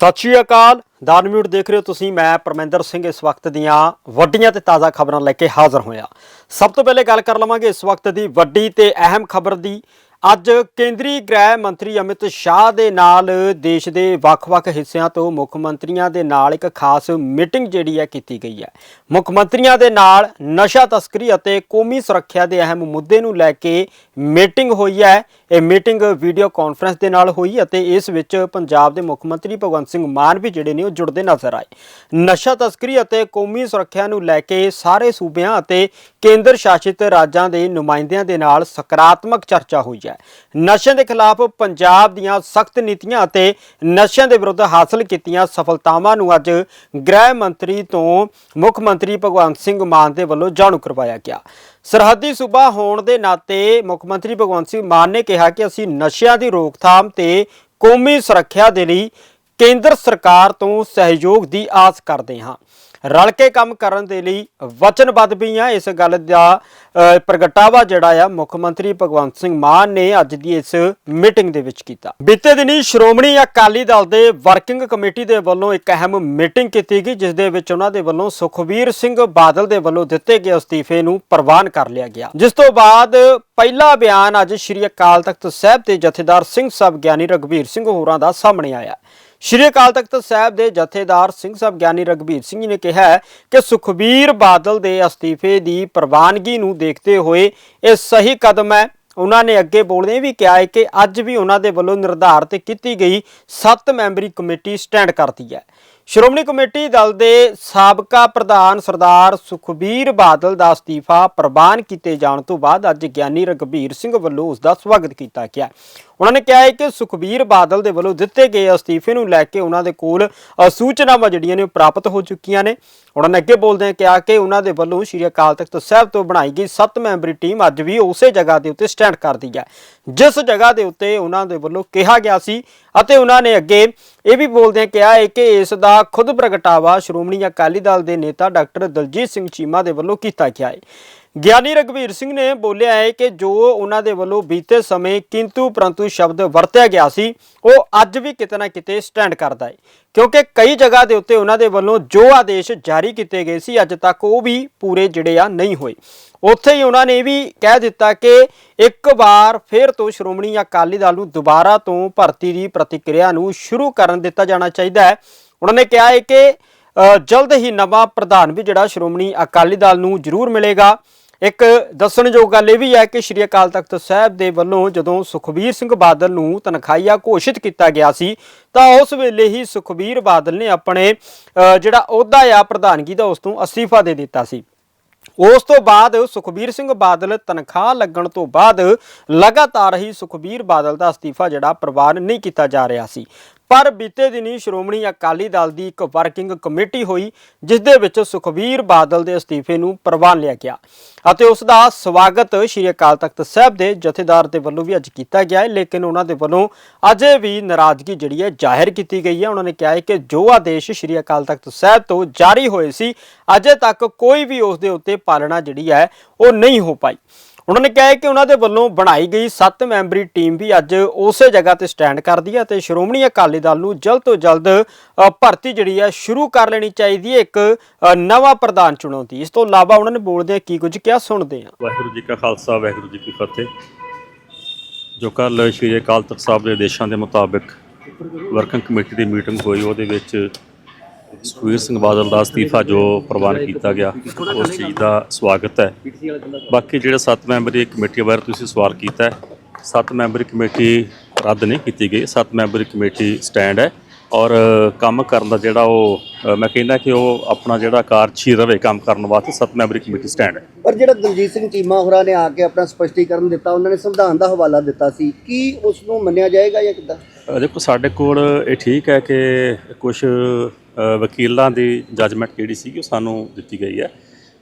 ਸਤਿ ਸ਼੍ਰੀ ਅਕਾਲ। ਦਾਨਮਿਊਟ ਦੇਖ ਰਹੇ ਹੋ ਤੁਸੀਂ, ਮੈਂ ਪਰਮੇਂਦਰ ਸਿੰਘ ਇਸ ਵਕਤ ਦੀਆਂ ਵੱਡੀਆਂ ਤੇ ਤਾਜ਼ਾ ਖਬਰਾਂ ਲੈ ਕੇ ਹਾਜ਼ਰ ਹੋਇਆ। ਸਭ ਤੋਂ ਪਹਿਲੇ ਗੱਲ ਕਰ ਲਵਾਂਗੇ ਇਸ ਵਕਤ ਦੀ ਵੱਡੀ ਤੇ ਅਹਿਮ ਖਬਰ ਦੀ। ਅੱਜ ਕੇਂਦਰੀ ਗ੍ਰਹਿ ਮੰਤਰੀ ਅਮਿਤ ਸ਼ਾਹ ਦੇ ਨਾਲ ਦੇਸ਼ ਦੇ ਵੱਖ-ਵੱਖ ਹਿੱਸਿਆਂ ਤੋਂ ਮੁੱਖ ਮੰਤਰੀਆਂ ਦੇ ਨਾਲ ਇੱਕ ਖਾਸ ਮੀਟਿੰਗ ਜਿਹੜੀ ਹੈ ਕੀਤੀ ਗਈ ਹੈ। ਮੁੱਖ ਮੰਤਰੀਆਂ ਦੇ ਨਾਲ ਨਸ਼ਾ ਤਸਕਰੀ ਅਤੇ ਕੌਮੀ ਸੁਰੱਖਿਆ ਦੇ ਅਹਿਮ ਮੁੱਦੇ ਨੂੰ ਲੈ ਕੇ ਮੀਟਿੰਗ ਹੋਈ ਹੈ। ਇਹ ਮੀਟਿੰਗ ਵੀਡੀਓ ਕਾਨਫਰੰਸ ਦੇ ਨਾਲ ਹੋਈ ਅਤੇ ਇਸ ਵਿੱਚ ਪੰਜਾਬ ਦੇ ਮੁੱਖ ਮੰਤਰੀ ਭਗਵੰਤ ਸਿੰਘ ਮਾਨ ਵੀ ਜਿਹੜੇ ਨੇ ਉਹ ਜੁੜਦੇ ਨਜ਼ਰ ਆਏ। ਨਸ਼ਾ ਤਸਕਰੀ ਅਤੇ ਕੌਮੀ ਸੁਰੱਖਿਆ ਨੂੰ ਲੈ ਕੇ ਸਾਰੇ ਸੂਬਿਆਂ ਅਤੇ ਕੇਂਦਰ ਸ਼ਾਸਿਤ ਰਾਜਾਂ ਦੇ ਨੁਮਾਇੰਦਿਆਂ ਦੇ ਨਾਲ ਸਕਾਰਾਤਮਕ ਚਰਚਾ ਹੋਈ ਹੈ। ਨਸ਼ਿਆਂ ਦੇ ਖਿਲਾਫ ਪੰਜਾਬ ਦੀਆਂ ਸਖਤ ਨੀਤੀਆਂ ਅਤੇ ਨਸ਼ਿਆਂ ਦੇ ਵਿਰੁੱਧ ਹਾਸਲ ਕੀਤੀਆਂ ਸਫਲਤਾਵਾਂ ਨੂੰ ਅੱਜ ਗ੍ਰਹਿ ਮੰਤਰੀ ਤੋਂ ਮੁੱਖ ਮੰਤਰੀ ਭਗਵੰਤ ਸਿੰਘ ਮਾਨ ਦੇ ਵੱਲੋਂ ਜਾਣੂ ਕਰਵਾਇਆ ਗਿਆ। ਸਰਹੱਦੀ ਸੂਬਾ ਹੋਣ ਦੇ ਨਾਤੇ ਮੁੱਖ ਮੰਤਰੀ ਭਗਵੰਤ ਸਿੰਘ ਮਾਨ ਨੇ ਕਿਹਾ ਕਿ ਅਸੀਂ ਨਸ਼ਿਆਂ ਦੀ ਰੋਕਥਾਮ ਤੇ ਕੌਮੀ ਸੁਰੱਖਿਆ ਦੇ ਲਈ ਕੇਂਦਰ ਸਰਕਾਰ ਤੋਂ ਸਹਿਯੋਗ ਦੀ ਆਸ ਕਰਦੇ ਹਾਂ। ਰਲ ਕੇ ਕੰਮ ਕਰਨ ਦੇ ਲਈ ਵਚਨਬੱਧ ਵੀ ਆ। ਇਸ ਗੱਲ ਦਾ ਪ੍ਰਗਟਾਵਾ ਜਿਹੜਾ ਆ, ਮੁੱਖ ਮੰਤਰੀ ਭਗਵੰਤ ਸਿੰਘ ਮਾਨ ਨੇ ਅੱਜ ਦੀ ਇਸ ਮੀਟਿੰਗ ਦੇ ਵਿੱਚ ਕੀਤਾ। ਬੀਤੇ ਦਿਨੀ ਸ਼੍ਰੋਮਣੀ ਅਕਾਲੀ ਦਲ ਦੇ ਵਰਕਿੰਗ ਕਮੇਟੀ ਦੇ ਵੱਲੋਂ ਇੱਕ ਅਹਿਮ ਮੀਟਿੰਗ ਕੀਤੀ ਗਈ, ਜਿਸ ਦੇ ਵਿੱਚ ਉਹਨਾਂ ਦੇ ਵੱਲੋਂ ਸੁਖਬੀਰ ਸਿੰਘ ਬਾਦਲ ਦੇ ਵੱਲੋਂ ਦਿੱਤੇ ਗਏ ਅਸਤੀਫੇ ਨੂੰ ਪ੍ਰਵਾਨ ਕਰ ਲਿਆ ਗਿਆ। ਜਿਸ ਤੋਂ ਬਾਅਦ ਪਹਿਲਾ ਬਿਆਨ ਅੱਜ ਸ਼੍ਰੀ ਅਕਾਲ ਤਖਤ ਸਾਹਿਬ ਦੇ ਜਥੇਦਾਰ ਸਿੰਘ ਸਾਹਿਬ ਗਿਆਨੀ ਰਗਵੀਰ ਸਿੰਘ ਹੋਰਾਂ ਦਾ ਸਾਹਮਣੇ ਆਇਆ। ਸ਼੍ਰੀ ਅਕਾਲ ਤਖਤ ਸਾਹਿਬ ਦੇ ਜਥੇਦਾਰ ਸਿੰਘ ਸਾਹਿਬ ਗਿਆਨੀ ਰਗਵੀਰ ਸਿੰਘ ਜੀ ਨੇ ਕਿਹਾ ਕਿ ਸੁਖਬੀਰ ਬਾਦਲ ਦੇ ਅਸਤੀਫੇ ਦੀ ਪ੍ਰਵਾਨਗੀ ਨੂੰ ਦੇਖਦੇ ਹੋਏ ਇਹ ਸਹੀ ਕਦਮ ਹੈ। ਉਹਨਾਂ ਨੇ ਅੱਗੇ ਬੋਲਦੇ ਵੀ ਕਿਹਾ ਹੈ ਕਿ ਅੱਜ ਵੀ ਉਹਨਾਂ ਦੇ ਵੱਲੋਂ ਨਿਰਧਾਰਤ ਕੀਤੀ ਗਈ 7 ਮੈਂਬਰੀ ਕਮੇਟੀ ਸਟੈਂਡ ਕਰਦੀ ਹੈ। ਸ਼੍ਰੋਮਣੀ ਕਮੇਟੀ ਦਲ ਦੇ ਸਾਬਕਾ ਪ੍ਰਧਾਨ ਸਰਦਾਰ ਸੁਖਬੀਰ ਬਾਦਲ ਦਾ ਅਸਤੀਫਾ ਪ੍ਰਵਾਨ ਕੀਤੇ ਜਾਣ ਤੋਂ ਬਾਅਦ ਅੱਜ ਗਿਆਨੀ ਰਗਵੀਰ ਸਿੰਘ ਵੱਲੋਂ ਉਸ ਦਾ ਸਵਾਗਤ ਕੀਤਾ ਗਿਆ। ਉਹਨਾਂ ਨੇ ਕਿਹਾ ਹੈ ਕਿ ਸੁਖਬੀਰ ਬਾਦਲ ਦੇ ਵੱਲੋਂ ਦਿੱਤੇ ਗਏ ਅਸਤੀਫੇ ਨੂੰ ਲੈ ਕੇ ਉਹਨਾਂ ਦੇ ਕੋਲ ਅ, ਸੂਚਨਾਵਾਂ ਜਿਹੜੀਆਂ ਨੇ ਉਹ ਪ੍ਰਾਪਤ ਹੋ ਚੁੱਕੀਆਂ ਨੇ। ਉਹਨਾਂ ਨੇ ਅੱਗੇ ਬੋਲਦਿਆਂ ਕਿਹਾ ਕਿ ਉਹਨਾਂ ਦੇ ਵੱਲੋਂ ਸ਼੍ਰੀ ਅਕਾਲ ਤਖਤ ਸਾਹਿਬ ਤੋਂ ਬਣਾਈ ਗਈ 7 ਮੈਂਬਰੀ ਟੀਮ ਅੱਜ ਵੀ ਉਸੇ ਜਗ੍ਹਾ ਦੇ ਉੱਤੇ ਸਟੈਂਡ ਕਰਦੀ ਹੈ। ਜਿਸ ਜਗ੍ਹਾ ਦੇ ਉੱਤੇ ਉਹਨਾਂ ਦੇ ਵੱਲੋਂ ਕਿਹਾ ਗਿਆ ਸੀ ਅਤੇ ਉਹਨਾਂ ਨੇ ਅੱਗੇ ਇਹ ਵੀ ਬੋਲਦਿਆਂ ਕਿਹਾ ਹੈ ਕਿ ਇਸ ਦਾ ਖੁਦ ਪ੍ਰਗਟਾਵਾ ਸ਼੍ਰੋਮਣੀ ਅਕਾਲੀ ਦਲ ਦੇ ਨੇਤਾ ਡਾਕਟਰ ਦਲਜੀਤ ਸਿੰਘ ਚੀਮਾ ਦੇ ਵੱਲੋਂ ਕੀਤਾ ਗਿਆ ਹੈ। ਗਿਆਨੀ ਰਗਵੀਰ ਸਿੰਘ ਨੇ ਬੋਲਿਆ ਹੈ ਕਿ ਜੋ ਉਹਨਾਂ ਦੇ ਵੱਲੋਂ ਬੀਤੇ ਸਮੇਂ ਕਿੰਤੂ ਪਰੰਤੂ ਸ਼ਬਦ ਵਰਤਿਆ ਗਿਆ ਸੀ, ਉਹ ਅੱਜ ਵੀ ਕਿਤੇ ਨਾ ਕਿਤੇ ਸਟੈਂਡ ਕਰਦਾ ਹੈ। ਕਿਉਂਕਿ ਕਈ ਜਗ੍ਹਾ ਦੇ ਉੱਤੇ ਉਹਨਾਂ ਦੇ ਵੱਲੋਂ ਜੋ ਆਦੇਸ਼ ਜਾਰੀ ਕੀਤੇ ਗਏ ਸੀ, ਅੱਜ ਤੱਕ ਉਹ ਵੀ ਪੂਰੇ ਜਿਹੜੇ ਆ ਨਹੀਂ ਹੋਏ। ਉੱਥੇ ਹੀ ਉਹਨਾਂ ਨੇ ਇਹ ਵੀ ਕਹਿ ਦਿੱਤਾ ਕਿ ਇੱਕ ਵਾਰ ਫਿਰ ਤੋਂ ਸ਼੍ਰੋਮਣੀ ਅਕਾਲੀ ਦਲ ਨੂੰ ਦੁਬਾਰਾ ਤੋਂ ਭਰਤੀ ਦੀ ਪ੍ਰਤੀਕਿਰਿਆ ਨੂੰ ਸ਼ੁਰੂ ਕਰਨ ਦਿੱਤਾ ਜਾਣਾ ਚਾਹੀਦਾ ਹੈ। ਉਹਨਾਂ ਨੇ ਕਿਹਾ ਹੈ ਕਿ ਜਲਦ ਹੀ ਨਵਾਂ ਪ੍ਰਧਾਨ ਵੀ ਜਿਹੜਾ ਸ਼੍ਰੋਮਣੀ ਅਕਾਲੀ ਦਲ ਨੂੰ ਜ਼ਰੂਰ ਮਿਲੇਗਾ। ਇੱਕ ਦੱਸਣਯੋਗ ਗੱਲ ਇਹ ਵੀ ਹੈ ਕਿ ਸ਼੍ਰੀ ਅਕਾਲ ਤਖਤ ਸਾਹਿਬ ਦੇ ਵੱਲੋਂ ਜਦੋਂ ਸੁਖਬੀਰ ਸਿੰਘ ਬਾਦਲ ਨੂੰ ਤਨਖਾਹੀਆ ਘੋਸ਼ਿਤ ਕੀਤਾ ਗਿਆ ਸੀ, ਤਾਂ ਉਸ ਵੇਲੇ ਹੀ ਸੁਖਬੀਰ ਬਾਦਲ ਨੇ ਆਪਣੇ ਜਿਹੜਾ ਅਹੁਦਾ ਆ ਪ੍ਰਧਾਨਗੀ ਦਾ ਉਸ ਤੋਂ ਅਸਤੀਫਾ ਦੇ ਦਿੱਤਾ ਸੀ। ਉਸ ਤੋਂ ਬਾਅਦ ਸੁਖਬੀਰ ਸਿੰਘ ਬਾਦਲ ਤਨਖਾਹ ਲੱਗਣ ਤੋਂ ਬਾਅਦ ਲਗਾਤਾਰ ਹੀ ਸੁਖਬੀਰ ਬਾਦਲ ਦਾ ਅਸਤੀਫਾ ਜਿਹੜਾ ਪ੍ਰਵਾਨ ਨਹੀਂ ਕੀਤਾ ਜਾ ਰਿਹਾ ਸੀ। ਪਰ ਬੀਤੇ ਦਿਨੀ ਸ਼੍ਰੋਮਣੀ ਅਕਾਲੀ ਦਲ ਦੀ ਇੱਕ ਵਰਕਿੰਗ ਕਮੇਟੀ ਹੋਈ, ਜਿਸ ਦੇ ਵਿੱਚ ਸੁਖਬੀਰ ਬਾਦਲ ਦੇ ਅਸਤੀਫੇ ਨੂੰ ਪ੍ਰਵਾਨ ਲਿਆ ਗਿਆ ਅਤੇ ਉਸ ਦਾ ਸਵਾਗਤ ਸ਼੍ਰੀ ਅਕਾਲ ਤਖਤ ਸਾਹਿਬ ਦੇ ਜਥੇਦਾਰ ਦੇ ਵੱਲੋਂ ਵੀ ਅੱਜ ਕੀਤਾ ਗਿਆ ਹੈ। ਲੇਕਿਨ ਉਹਨਾਂ ਦੇ ਵੱਲੋਂ ਅਜੇ ਵੀ ਨਾਰਾਜ਼ਗੀ ਜਿਹੜੀ ਹੈ ਜ਼ਾਹਿਰ ਕੀਤੀ ਗਈ ਹੈ। ਉਹਨਾਂ ਨੇ ਕਿਹਾ ਹੈ ਕਿ ਜੋ ਆਦੇਸ਼ ਸ਼੍ਰੀ ਅਕਾਲ ਤਖਤ ਸਾਹਿਬ ਤੋਂ ਜਾਰੀ ਹੋਏ ਸੀ, ਅਜੇ ਤੱਕ ਕੋਈ ਵੀ ਉਸ ਦੇ ਉੱਤੇ ਪਾਲਣਾ ਜਿਹੜੀ ਹੈ ਉਹ ਨਹੀਂ ਹੋ ਪਾਈ। ਉਹਨਾਂ ਨੇ ਕਿਹਾ ਕਿ ਉਹਨਾਂ ਦੇ ਵੱਲੋਂ ਬਣਾਈ ਗਈ 7 ਮੈਂਬਰੀ ਟੀਮ ਵੀ ਅੱਜ ਉਸੇ ਜਗ੍ਹਾ ਤੇ ਸਟੈਂਡ ਕਰਦੀ ਹੈ ਤੇ ਸ਼੍ਰੋਮਣੀ ਅਕਾਲੀ ਦਲ ਨੂੰ ਜਲਦ ਤੋਂ ਜਲਦ ਭਰਤੀ ਜਿਹੜੀ ਹੈ ਸ਼ੁਰੂ ਕਰ ਲੈਣੀ ਚਾਹੀਦੀ ਹੈ, ਇੱਕ ਨਵਾਂ ਪ੍ਰਧਾਨ ਚੁਣਨ ਦੀ ਇਸ ਤੋਂ ਇਲਾਵਾ ਉਹਨਾਂ ਨੇ ਬੋਲਦੇ ਕੀ ਕੁਝ ਕਿਹਾ, ਸੁਣਦੇ ਹਾਂ। ਵਾਹਿਗੁਰੂ ਜੀ ਕਾ ਖਾਲਸਾ, ਵਾਹਿਗੁਰੂ ਜੀ ਕੀ ਫਤਿਹ। ਜੋ ਕੱਲ ਸ਼੍ਰੀ ਅਕਾਲ ਤਖਤ ਸਾਹਿਬ ਦੇ ਆਦੇਸ਼ਾਂ ਦੇ ਮੁਤਾਬਿਕ ਵਰਕਿੰਗ ਕਮੇਟੀ ਦੀ ਮੀਟਿੰਗ ਹੋਈ, ਉਹਦੇ ਵਿੱਚ ਸੁਖਬੀਰ ਸਿੰਘ ਬਾਦਲ ਦਾ ਅਸਤੀਫਾ ਜੋ ਪ੍ਰਵਾਨ ਕੀਤਾ ਗਿਆ ਉਸ ਚੀਜ਼ ਦਾ ਸਵਾਗਤ ਹੈ। ਬਾਕੀ ਜਿਹੜੇ 7 ਮੈਂਬਰੀ ਕਮੇਟੀ ਬਾਰੇ ਤੁਸੀਂ ਸਵਾਲ ਕੀਤਾ ਹੈ 7 ਮੈਂਬਰੀ ਕਮੇਟੀ ਰੱਦ ਨਹੀਂ ਕੀਤੀ ਗਈ 7 ਮੈਂਬਰੀ ਕਮੇਟੀ ਸਟੈਂਡ ਹੈ ਔਰ ਕੰਮ ਕਰਨ ਦਾ ਜਿਹੜਾ ਉਹ ਮੈਂ ਕਹਿੰਦਾ ਕਿ ਉਹ ਆਪਣਾ ਜਿਹੜਾ ਕਾਰਜਸ਼ੀਲ ਰਵੇ ਕੰਮ ਕਰਨ ਵਾਸਤੇ 7 ਮੈਂਬਰੀ ਕਮੇਟੀ ਸਟੈਂਡ ਹੈ। ਪਰ ਜਿਹੜਾ ਦਲਜੀਤ ਸਿੰਘ ਚੀਮਾ ਹੋਰਾਂ ਨੇ ਆ ਕੇ ਆਪਣਾ ਸਪਸ਼ਟੀਕਰਨ ਦਿੱਤਾ ਉਹਨਾਂ ਨੇ ਸੰਵਿਧਾਨ ਦਾ ਹਵਾਲਾ ਦਿੱਤਾ ਸੀ ਕੀ ਉਸ ਨੂੰ ਮੰਨਿਆ ਜਾਏਗਾ ਜਾਂ ਕਿੱਦਾਂ? ਦੇਖੋ ਸਾਡੇ ਕੋਲ ਇਹ ਠੀਕ ਹੈ ਕਿ ਕੁਝ ਵਕੀਲਾਂ ਦੀ ਜੱਜਮੈਂਟ ਜਿਹੜੀ ਸੀ ਉਹ ਸਾਨੂੰ ਦਿੱਤੀ ਗਈ ਹੈ।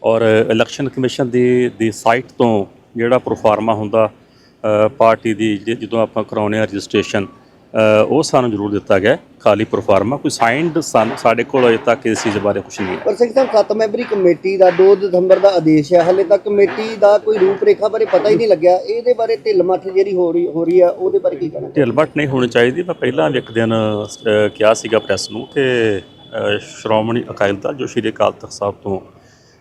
ਔਰ ਇਲੈਕਸ਼ਨ ਕਮਿਸ਼ਨ ਦੀ ਦੀ ਸਾਈਟ ਤੋਂ ਜਿਹੜਾ ਪ੍ਰੋਫਾਰਮਾ ਹੁੰਦਾ ਪਾਰਟੀ ਦੀ ਜਦੋਂ ਆਪਾਂ ਕਰਾਉਂਦੇ ਆ ਰਜਿਸਟ੍ਰੇਸ਼ਨ ਉਹ ਸਾਨੂੰ ਜ਼ਰੂਰ ਦਿੱਤਾ ਗਿਆ ਖਾਲੀ ਪ੍ਰੋਫਾਰਮਾ ਕੋਈ ਸਾਈਨਡ ਸਾਡੇ ਕੋਲ ਅਜੇ ਤੱਕ ਇਸ ਚੀਜ਼ ਬਾਰੇ ਕੁਝ ਨਹੀਂ ਹੈ। ਪਰ ਸਿੰਘ ਸਾਹਿਬ ਸੱਤ ਮੈਂਬਰੀ ਕਮੇਟੀ ਦਾ 2 ਦਸੰਬਰ ਦਾ ਆਦੇਸ਼ ਹੈ ਹਲੇ ਤੱਕ ਕਮੇਟੀ ਦਾ ਕੋਈ ਰੂਪਰੇਖਾ ਬਾਰੇ ਪਤਾ ਹੀ ਨਹੀਂ ਲੱਗਿਆ। ਇਹਦੇ ਬਾਰੇ ਢਿੱਲ ਮੱਠ ਜਿਹੜੀ ਹੋ ਰਹੀ ਹੋ ਰਹੀ ਆ ਉਹਦੇ ਬਾਰੇ ਕੀ ਕਹਿਣਾ ਢਿਲਮਟ ਨਹੀਂ ਹੋਣੀ ਚਾਹੀਦੀ ਮੈਂ ਪਹਿਲਾਂ ਇੱਕ ਦਿਨ ਕਿਹਾ ਸੀਗਾ ਪ੍ਰੈਸ ਨੂੰ ਕਿ ਸ਼੍ਰੋਮਣੀ ਅਕਾਲੀ ਦਲ ਜੋ ਸ਼੍ਰੀ ਅਕਾਲ ਤਖਤ ਸਾਹਿਬ ਤੋਂ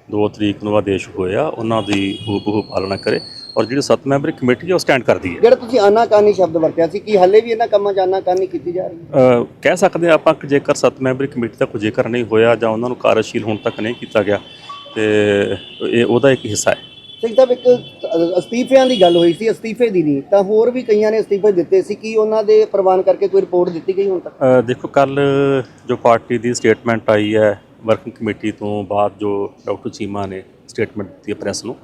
2 ਤਰੀਕ ਨੂੰ ਆਦੇਸ਼ ਹੋਇਆ ਉਹਨਾਂ ਦੀ ਹੂਬਹੂ ਪਾਲਣਾ ਕਰੇ ਔਰ ਜਿਹੜੀ ਸੱਤ ਮੈਂਬਰੀ ਕਮੇਟੀ ਹੈ ਉਹ ਸਟੈਂਡ ਕਰਦੀ ਹੈ। ਜਿਹੜਾ ਤੁਸੀਂ ਆਨਾਕਾਨੀ ਸ਼ਬਦ ਵਰਤਿਆ ਸੀ ਕਿ ਹਲੇ ਵੀ ਇਹਨਾਂ ਕੰਮਾਂ 'ਚ ਆਨਾਕਾਨੀ ਕੀਤੀ ਜਾ ਰਹੀ ਹੈ? ਕਹਿ ਸਕਦੇ ਹਾਂ ਆਪਾਂ ਕਿ ਜੇਕਰ ਸੱਤ ਮੈਂਬਰੀ ਕਮੇਟੀ ਦਾ ਕੋਈ ਜ਼ਿਕਰ ਨਹੀਂ ਹੋਇਆ ਜਾਂ ਉਹਨਾਂ ਨੂੰ ਕਾਰਜਸ਼ੀਲ ਹੁਣ ਤੱਕ ਨਹੀਂ ਕੀਤਾ ਗਿਆ ਤੇ ਇਹ ਉਹਦਾ ਇੱਕ ਹਿੱਸਾ ਹੈ। ਸਿੰਘ ਸਾਹਿਬ ਇੱਕ ਅਸਤੀਫਿਆਂ ਦੀ ਗੱਲ ਹੋਈ ਸੀ ਅਸਤੀਫੇ ਦੀ ਨਹੀਂ ਤਾਂ ਹੋਰ ਵੀ ਕਈਆਂ ਨੇ ਅਸਤੀਫੇ ਦਿੱਤੇ ਸੀ ਕਿ ਉਹਨਾਂ ਦੇ ਪ੍ਰਵਾਨ ਕਰਕੇ ਕੋਈ ਰਿਪੋਰਟ ਦਿੱਤੀ ਗਈ ਹੁਣ ਤੱਕ? ਅ, ਦੇਖੋ ਕੱਲ ਜੋ ਪਾਰਟੀ ਦੀ ਸਟੇਟਮੈਂਟ ਆਈ ਹੈ ਵਰਕਿੰਗ ਕਮੇਟੀ ਤੋਂ ਬਾਅਦ ਜੋ ਡਾਕਟਰ ਚੀਮਾ ਨੇ ਸਟੇਟਮੈਂਟ ਦਿੱਤੀ ਹੈ ਪ੍ਰੈਸ ਨੂੰ